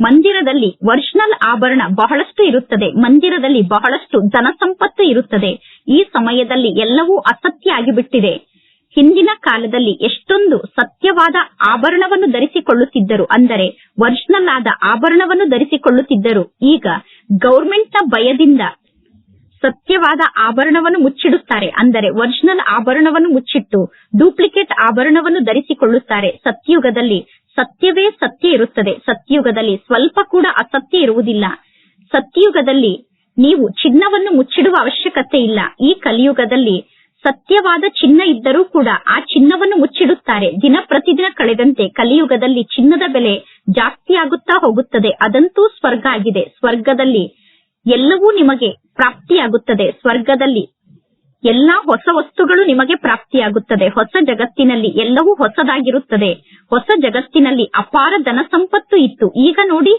ಮಂದಿರದಲ್ಲಿ ಒರಿಜಿನಲ್ ಆಭರಣ ಬಹಳಷ್ಟು ಇರುತ್ತದೆ. ಮಂದಿರದಲ್ಲಿ ಬಹಳಷ್ಟು ಧನ ಸಂಪತ್ತು ಇರುತ್ತದೆ. ಈ ಸಮಯದಲ್ಲಿ ಎಲ್ಲವೂ ಅಸತ್ಯ ಆಗಿಬಿಟ್ಟಿದೆ. ಹಿಂದಿನ ಕಾಲದಲ್ಲಿ ಎಷ್ಟೊಂದು ಸತ್ಯವಾದ ಆಭರಣವನ್ನು ಧರಿಸಿಕೊಳ್ಳುತ್ತಿದ್ದರು. ಅಂದರೆ ಒರಿಜಿನಲ್ ಆದ ಆಭರಣವನ್ನು ಧರಿಸಿಕೊಳ್ಳುತ್ತಿದ್ದರು. ಈಗ ಗೌರ್ಮೆಂಟ್ ಭಯದಿಂದ ಸತ್ಯವಾದ ಆಭರಣವನ್ನು ಮುಚ್ಚಿಡುತ್ತಾರೆ. ಅಂದರೆ ಒರಿಜಿನಲ್ ಆಭರಣವನ್ನು ಮುಚ್ಚಿಟ್ಟು ಡೂಪ್ಲಿಕೇಟ್ ಆಭರಣವನ್ನು ಧರಿಸಿಕೊಳ್ಳುತ್ತಾರೆ. ಸತ್ಯಯುಗದಲ್ಲಿ ಸತ್ಯವೇ ಸತ್ಯ ಇರುತ್ತದೆ. ಸತ್ಯಯುಗದಲ್ಲಿ ಸ್ವಲ್ಪ ಕೂಡ ಅಸತ್ಯ ಇರುವುದಿಲ್ಲ. ಸತ್ಯಯುಗದಲ್ಲಿ ನೀವು ಚಿನ್ನವನ್ನು ಮುಚ್ಚಿಡುವ ಅವಶ್ಯಕತೆ ಇಲ್ಲ. ಈ ಕಲಿಯುಗದಲ್ಲಿ ಸತ್ಯವಾದ ಚಿನ್ನ ಇದ್ದರೂ ಕೂಡ ಆ ಚಿನ್ನವನ್ನು ಮುಚ್ಚಿಡುತ್ತಾರೆ. ದಿನ ಪ್ರತಿದಿನ ಕಳೆದಂತೆ ಕಲಿಯುಗದಲ್ಲಿ ಚಿನ್ನದ ಬೆಲೆ ಜಾಸ್ತಿ ಆಗುತ್ತಾ ಹೋಗುತ್ತದೆ. ಅದಂತೂ ಸ್ವರ್ಗ ಆಗಿದೆ. ಸ್ವರ್ಗದಲ್ಲಿ ಎಲ್ಲವೂ ನಿಮಗೆ ಪ್ರಾಪ್ತಿಯಾಗುತ್ತದೆ. ಸ್ವರ್ಗದಲ್ಲಿ ಎಲ್ಲಾ ಹೊಸ ವಸ್ತುಗಳು ನಿಮಗೆ ಪ್ರಾಪ್ತಿಯಾಗುತ್ತದೆ. ಹೊಸ ಜಗತ್ತಿನಲ್ಲಿ ಎಲ್ಲವೂ ಹೊಸದಾಗಿರುತ್ತದೆ. ಹೊಸ ಜಗತ್ತಿನಲ್ಲಿ ಅಪಾರ ಧನ ಸಂಪತ್ತು ಇತ್ತು. ಈಗ ನೋಡಿ,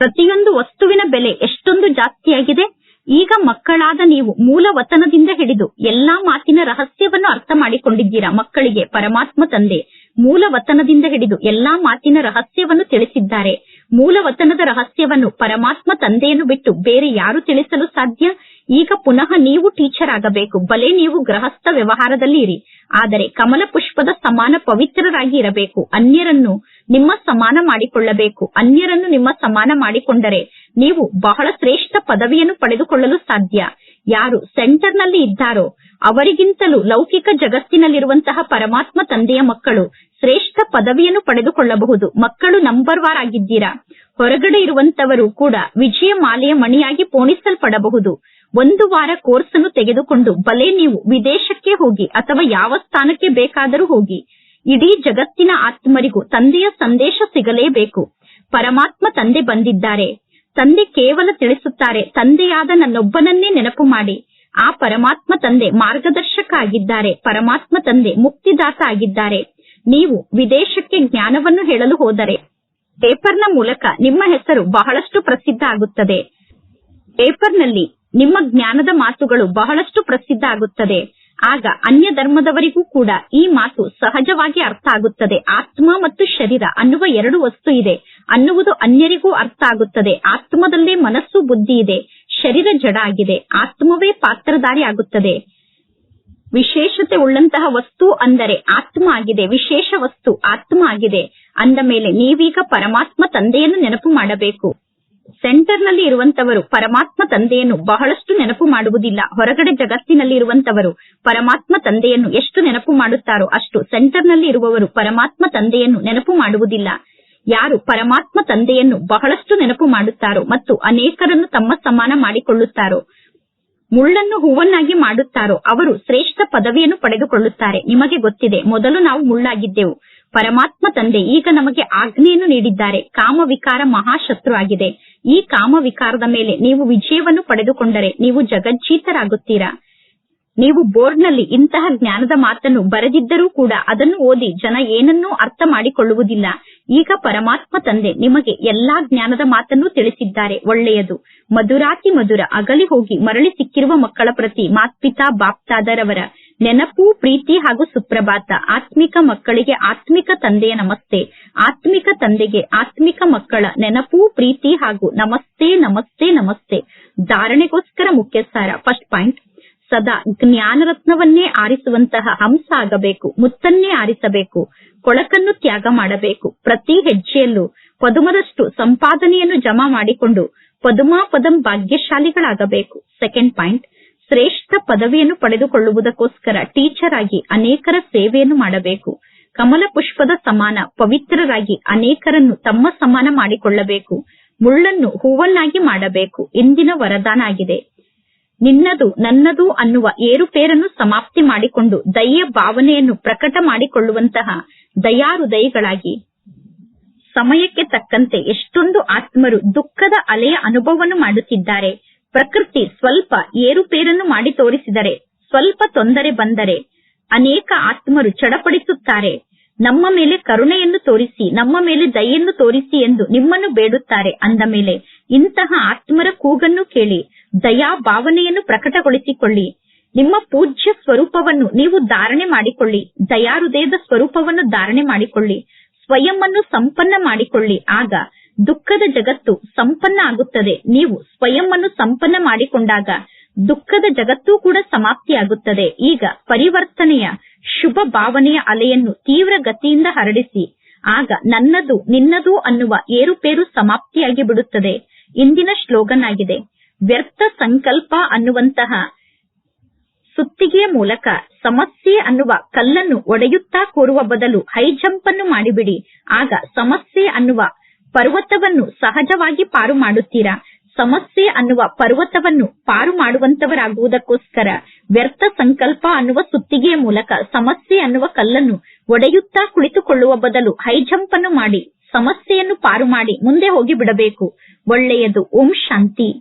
ಪ್ರತಿಯೊಂದು ವಸ್ತುವಿನ ಬೆಲೆ ಎಷ್ಟೊಂದು ಜಾಸ್ತಿಯಾಗಿದೆ. ಈಗ ಮಕ್ಕಳಾದ ನೀವು ಮೂಲ ವತನದಿಂದ ಹಿಡಿದು ಎಲ್ಲಾ ಮಾತಿನ ರಹಸ್ಯವನ್ನು ಅರ್ಥ ಮಾಡಿಕೊಂಡಿದ್ದೀರಾ? ಮಕ್ಕಳಿಗೆ ಪರಮಾತ್ಮ ತಂದೆ ಮೂಲ ವತನದಿಂದ ಹಿಡಿದು ಎಲ್ಲಾ ಮಾತಿನ ರಹಸ್ಯವನ್ನು ತಿಳಿಸಿದ್ದಾರೆ. ಮೂಲ ವತನದ ರಹಸ್ಯವನ್ನು ಪರಮಾತ್ಮ ತಂದೆಯನ್ನು ಬಿಟ್ಟು ಬೇರೆ ಯಾರು ತಿಳಿಸಲು ಸಾಧ್ಯ? ಈಗ ಪುನಃ ನೀವು ಟೀಚರ್ ಆಗಬೇಕು. ಬಲೆ ನೀವು ಗೃಹಸ್ಥ ವ್ಯವಹಾರದಲ್ಲಿ ಇರಿ. ಆದರೆ ಕಮಲ ಪುಷ್ಪದ ಸಮಾನ ಪವಿತ್ರರಾಗಿ ಇರಬೇಕು. ಅನ್ಯರನ್ನು ನಿಮ್ಮ ಸಮಾನ ಮಾಡಿಕೊಳ್ಳಬೇಕು. ಅನ್ಯರನ್ನು ನಿಮ್ಮ ಸಮಾನ ಮಾಡಿಕೊಂಡರೆ ನೀವು ಬಹಳ ಶ್ರೇಷ್ಠ ಪದವಿಯನ್ನು ಪಡೆದುಕೊಳ್ಳಲು ಸಾಧ್ಯ. ಯಾರು ಸೆಂಟರ್ನಲ್ಲಿ ಇದ್ದಾರೋ, ಅವರಿಗಿಂತಲೂ ಲೌಕಿಕ ಜಗತ್ತಿನಲ್ಲಿರುವಂತಹ ಪರಮಾತ್ಮ ತಂದೆಯ ಮಕ್ಕಳು ಶ್ರೇಷ್ಠ ಪದವಿಯನ್ನು ಪಡೆದುಕೊಳ್ಳಬಹುದು. ಮಕ್ಕಳು ನಂಬರ್ ವಾರ್ ಆಗಿದ್ದೀರಾ? ಹೊರಗಡೆ ಇರುವಂತವರು ಕೂಡ ವಿಜಯ ಮಾಲೆಯ ಮಣಿಯಾಗಿ ಪೋಣಿಸಲ್ಪಡಬಹುದು. ಒಂದು ವಾರ ಕೋರ್ಸ್ ಅನ್ನು ತೆಗೆದುಕೊಂಡು ಬಲೆ ನೀವು ವಿದೇಶಕ್ಕೆ ಹೋಗಿ ಅಥವಾ ಯಾವ ಸ್ಥಾನಕ್ಕೆ ಬೇಕಾದರೂ ಹೋಗಿ. ಇಡೀ ಜಗತ್ತಿನ ಆತ್ಮರಿಗೂ ತಂದೆಯ ಸಂದೇಶ ಸಿಗಲೇಬೇಕು. ಪರಮಾತ್ಮ ತಂದೆ ಬಂದಿದ್ದಾರೆ. ತಂದೆ ಕೇವಲ ತಿಳಿಸುತ್ತಾರೆ, ತಂದೆಯಾದ ನನ್ನೊಬ್ಬನನ್ನೇ ನೆನಪು ಮಾಡಿ. ಆ ಪರಮಾತ್ಮ ತಂದೆ ಮಾರ್ಗದರ್ಶಕ ಆಗಿದ್ದಾರೆ ಪರಮಾತ್ಮ ತಂದೆ ಮುಕ್ತಿದಾತ ಆಗಿದ್ದಾರೆ. ನೀವು ವಿದೇಶಕ್ಕೆ ಜ್ಞಾನವನ್ನು ಹೇಳಲು ಹೋದರೆ, ಪೇಪರ್ನ ಮೂಲಕ ನಿಮ್ಮ ಹೆಸರು ಬಹಳಷ್ಟು ಪ್ರಸಿದ್ಧ ಆಗುತ್ತದೆ. ಪೇಪರ್ನಲ್ಲಿ ನಿಮ್ಮ ಜ್ಞಾನದ ಮಾತುಗಳು ಬಹಳಷ್ಟು ಪ್ರಸಿದ್ಧ ಆಗುತ್ತದೆ. ಆಗ ಅನ್ಯ ಧರ್ಮದವರಿಗೂ ಕೂಡ ಈ ಮಾತು ಸಹಜವಾಗಿ ಅರ್ಥ ಆಗುತ್ತದೆ. ಆತ್ಮ ಮತ್ತು ಶರೀರ ಅನ್ನುವ ಎರಡು ವಸ್ತು ಇದೆ. ಅನ್ನುವುದು ಅನ್ಯರಿಗೂ ಅರ್ಥ ಆಗುತ್ತದೆ. ಆತ್ಮದಲ್ಲೇ ಮನಸ್ಸು ಬುದ್ಧಿ ಇದೆ. ಶರೀರ ಜಡ ಆಗಿದೆ. ಆತ್ಮವೇ ಪಾತ್ರಧಾರಿ ಆಗುತ್ತದೆ. ವಿಶೇಷತೆ ಉಳ್ಳಂತಹ ವಸ್ತು ಅಂದರೆ ಆತ್ಮ ಆಗಿದೆ. ವಿಶೇಷ ವಸ್ತು ಆತ್ಮ ಆಗಿದೆ. ಅಂದ ಮೇಲೆ ನೀವೀಗ ಪರಮಾತ್ಮ ತಂದೆಯನ್ನು ನೆನಪು ಮಾಡಬೇಕು. ಸೆಂಟರ್ನಲ್ಲಿ ಇರುವಂತವರು ಪರಮಾತ್ಮ ತಂದೆಯನ್ನು ಬಹಳಷ್ಟು ನೆನಪು ಮಾಡುವುದಿಲ್ಲ. ಹೊರಗಡೆ ಜಗತ್ತಿನಲ್ಲಿ ಇರುವಂತವರು ಪರಮಾತ್ಮ ತಂದೆಯನ್ನು ಎಷ್ಟು ನೆನಪು ಮಾಡುತ್ತಾರೋ ಅಷ್ಟು ಸೆಂಟರ್ನಲ್ಲಿ ಇರುವವರು ಪರಮಾತ್ಮ ತಂದೆಯನ್ನು ನೆನಪು ಮಾಡುವುದಿಲ್ಲ. ಯಾರು ಪರಮಾತ್ಮ ತಂದೆಯನ್ನು ಬಹಳಷ್ಟು ನೆನಪು ಮಾಡುತ್ತಾರೋ ಮತ್ತು ಅನೇಕರನ್ನು ತಮ್ಮ ಸಮಾನ ಮಾಡಿಕೊಳ್ಳುತ್ತಾರೋ, ಮುಳ್ಳನ್ನು ಹೂವನ್ನಾಗಿ ಮಾಡುತ್ತಾರೋ, ಅವರು ಶ್ರೇಷ್ಠ ಪದವಿಯನ್ನು ಪಡೆದುಕೊಳ್ಳುತ್ತಾರೆ. ನಿಮಗೆ ಗೊತ್ತಿದೆ, ಮೊದಲು ನಾವು ಮುಳ್ಳಾಗಿದ್ದೆವು. ಪರಮಾತ್ಮ ತಂದೆ ಈಗ ನಮಗೆ ಆಜ್ಞೆಯನ್ನು ನೀಡಿದ್ದಾರೆ. ಕಾಮ ವಿಕಾರ ಮಹಾಶತ್ರು ಆಗಿದೆ. ಈ ಕಾಮ ವಿಕಾರದ ಮೇಲೆ ನೀವು ವಿಜಯವನ್ನು ಪಡೆದುಕೊಂಡರೆ ನೀವು ಜಗಜ್ಜೀತರಾಗುತ್ತೀರಾ? ನೀವು ಬೋರ್ಡ್ನಲ್ಲಿ ಇಂತಹ ಜ್ಞಾನದ ಮಾತನ್ನು ಬರೆದಿದ್ದರೂ ಕೂಡ ಅದನ್ನು ಓದಿ ಜನ ಏನನ್ನೂ ಅರ್ಥ ಮಾಡಿಕೊಳ್ಳುವುದಿಲ್ಲ. ಈಗ ಪರಮಾತ್ಮ ತಂದೆ ನಿಮಗೆ ಎಲ್ಲಾ ಜ್ಞಾನದ ಮಾತನ್ನು ತಿಳಿಸಿದ್ದಾರೆ. ಒಳ್ಳೆಯದು. ಮಧುರಾತಿ ಮಧುರ ಅಗಲಿ ಹೋಗಿ ಮರಳಿ ಸಿಕ್ಕಿರುವ ಮಕ್ಕಳ ಪ್ರತಿ ಮಾತ್ಪಿತಾ ಬಾಪ್ತಾದರವರ ನೆನಪು, ಪ್ರೀತಿ ಹಾಗೂ ಸುಪ್ರಭಾತ. ಆತ್ಮಿಕ ಮಕ್ಕಳಿಗೆ ಆತ್ಮಿಕ ತಂದೆಯ ನಮಸ್ತೆ. ಆತ್ಮಿಕ ತಂದೆಗೆ ಆತ್ಮಿಕ ಮಕ್ಕಳ ನೆನಪು, ಪ್ರೀತಿ ಹಾಗೂ ನಮಸ್ತೆ ನಮಸ್ತೆ ನಮಸ್ತೆ. ಧಾರಣೆಗೋಸ್ಕರ ಮುಖ್ಯ ಸಾರ ಫಸ್ಟ್ ಪಾಯಿಂಟ್. ಸದಾ ಜ್ಞಾನ ರತ್ನವನ್ನೇ ಆರಿಸುವಂತಹ ಹಂಸ ಆಗಬೇಕು, ಮುತ್ತನ್ನೇ ಆರಿಸಬೇಕು, ಕೊಳಕನ್ನು ತ್ಯಾಗ ಮಾಡಬೇಕು. ಪ್ರತಿ ಹೆಜ್ಜೆಯಲ್ಲೂ ಪದುಮದಷ್ಟು ಸಂಪಾದನೆಯನ್ನು ಜಮಾ ಮಾಡಿಕೊಂಡು ಪದುಮಾ ಪದಂ ಭಾಗ್ಯಶಾಲಿಗಳಾಗಬೇಕು. Second point. ಶ್ರೇಷ್ಠ ಪದವಿಯನ್ನು ಪಡೆದುಕೊಳ್ಳುವುದಕ್ಕೋಸ್ಕರ ಟೀಚರ್ ಆಗಿ ಅನೇಕರ ಸೇವೆಯನ್ನು ಮಾಡಬೇಕು. ಕಮಲ ಪುಷ್ಪದ ಸಮಾನ, ಪವಿತ್ರರಾಗಿ ಅನೇಕರನ್ನು ತಮ್ಮ ಸಮಾನ ಮಾಡಿಕೊಳ್ಳಬೇಕು. ಮುಳ್ಳನ್ನು ಹೂವನ್ನಾಗಿ ಮಾಡಬೇಕು. ಇಂದಿನ ವರದಾನ ಆಗಿದೆ ನಿನ್ನದು ನನ್ನದು ಅನ್ನುವ ಏರುಪೇರನ್ನು ಸಮಾಪ್ತಿ ಮಾಡಿಕೊಂಡು ದಯ್ಯ ಭಾವನೆಯನ್ನು ಪ್ರಕಟ ಮಾಡಿಕೊಳ್ಳುವಂತಹ ದಯಾರುದಯಗಳಾಗಿ ಸಮಯಕ್ಕೆ ತಕ್ಕಂತೆ ಎಷ್ಟೊಂದು ಆತ್ಮರು ದುಃಖದ ಅಲೆಯ ಅನುಭವವನ್ನು ಮಾಡುತ್ತಿದ್ದಾರೆ. ಪ್ರಕೃತಿ ಸ್ವಲ್ಪ ಏರುಪೇರನ್ನು ಮಾಡಿ ತೋರಿಸಿದರೆ, ಸ್ವಲ್ಪ ತೊಂದರೆ ಬಂದರೆ ಅನೇಕ ಆತ್ಮರು ಚಡಪಡಿಸುತ್ತಾರೆ. ನಮ್ಮ ಮೇಲೆ ಕರುಣೆಯನ್ನು ತೋರಿಸಿ, ನಮ್ಮ ಮೇಲೆ ದಯೆಯನ್ನು ತೋರಿಸಿ ಎಂದು ನಿಮ್ಮನ್ನು ಬೇಡುತ್ತಾರೆ ಅಂದ ಮೇಲೆ ಇಂತಹ ಆತ್ಮರ ಕೂಗನ್ನು ಕೇಳಿ, ದಯಾ ಭಾವನೆಯನ್ನು ಪ್ರಕಟಗೊಳಿಸಿಕೊಳ್ಳಿ. ನಿಮ್ಮ ಪೂಜ್ಯ ಸ್ವರೂಪವನ್ನು ನೀವು ಧಾರಣೆ ಮಾಡಿಕೊಳ್ಳಿ, ದಯಾಹೃದಯದ ಸ್ವರೂಪವನ್ನು ಧಾರಣೆ ಮಾಡಿಕೊಳ್ಳಿ, ಸ್ವಯಂ ಸಂಪನ್ನ ಮಾಡಿಕೊಳ್ಳಿ. ಆಗ ದುಃಖದ ಜಗತ್ತು ಸಂಪನ್ನ ಆಗುತ್ತದೆ. ನೀವು ಸ್ವಯಂ ಸಂಪನ್ನ ಮಾಡಿಕೊಂಡಾಗ ದುಃಖದ ಜಗತ್ತು ಕೂಡ ಸಮಾಪ್ತಿಯಾಗುತ್ತದೆ ಈಗ ಪರಿವರ್ತನೆಯ ಶುಭ ಭಾವನೆಯ ಅಲೆಯನ್ನು ತೀವ್ರ ಗತಿಯಿಂದ ಹರಡಿಸಿ, ಆಗ ನನ್ನದು ನಿನ್ನದು ಅನ್ನುವ ಏರುಪೇರು ಸಮಾಪ್ತಿಯಾಗಿ ಬಿಡುತ್ತದೆ. ಇಂದಿನ ಶ್ಲೋಗನ್ ಆಗಿದೆ ವ್ಯರ್ಥ ಸಂಕಲ್ಪ ಅನ್ನುವಂತಹ ಸುತ್ತಿಗೆಯ ಮೂಲಕ ಸಮಸ್ಯೆ ಅನ್ನುವ ಕಲ್ಲನ್ನು ಒಡೆಯುತ್ತಾ ಕೂರುವ ಬದಲು ಹೈ ಜಂಪ್ ಅನ್ನು ಮಾಡಿಬಿಡಿ. ಆಗ ಸಮಸ್ಯೆ ಅನ್ನುವ ಪರ್ವತವನ್ನು ಸಹಜವಾಗಿ ಪಾರು ಮಾಡುತ್ತೀರಾ? ಸಮಸ್ಯೆ ಅನ್ನುವ ಪರ್ವತವನ್ನು ಪಾರು ಮಾಡುವಂತವರಾಗುವುದಕ್ಕೋಸ್ಕರ ವ್ಯರ್ಥ ಸಂಕಲ್ಪ ಅನ್ನುವ ಸುತ್ತಿಗೆಯ ಮೂಲಕ ಸಮಸ್ಯೆ ಅನ್ನುವ ಕಲ್ಲನ್ನು ಒಡೆಯುತ್ತಾ ಕುಳಿತುಕೊಳ್ಳುವ ಬದಲು ಹೈ ಜಂಪ್ ಅನ್ನು ಮಾಡಿ ಸಮಸ್ಯೆಯನ್ನು ಪಾರು ಮಾಡಿ ಮುಂದೆ ಹೋಗಿ ಬಿಡಬೇಕು ಒಳ್ಳೆಯದು. ಓಂ ಶಾಂತಿ.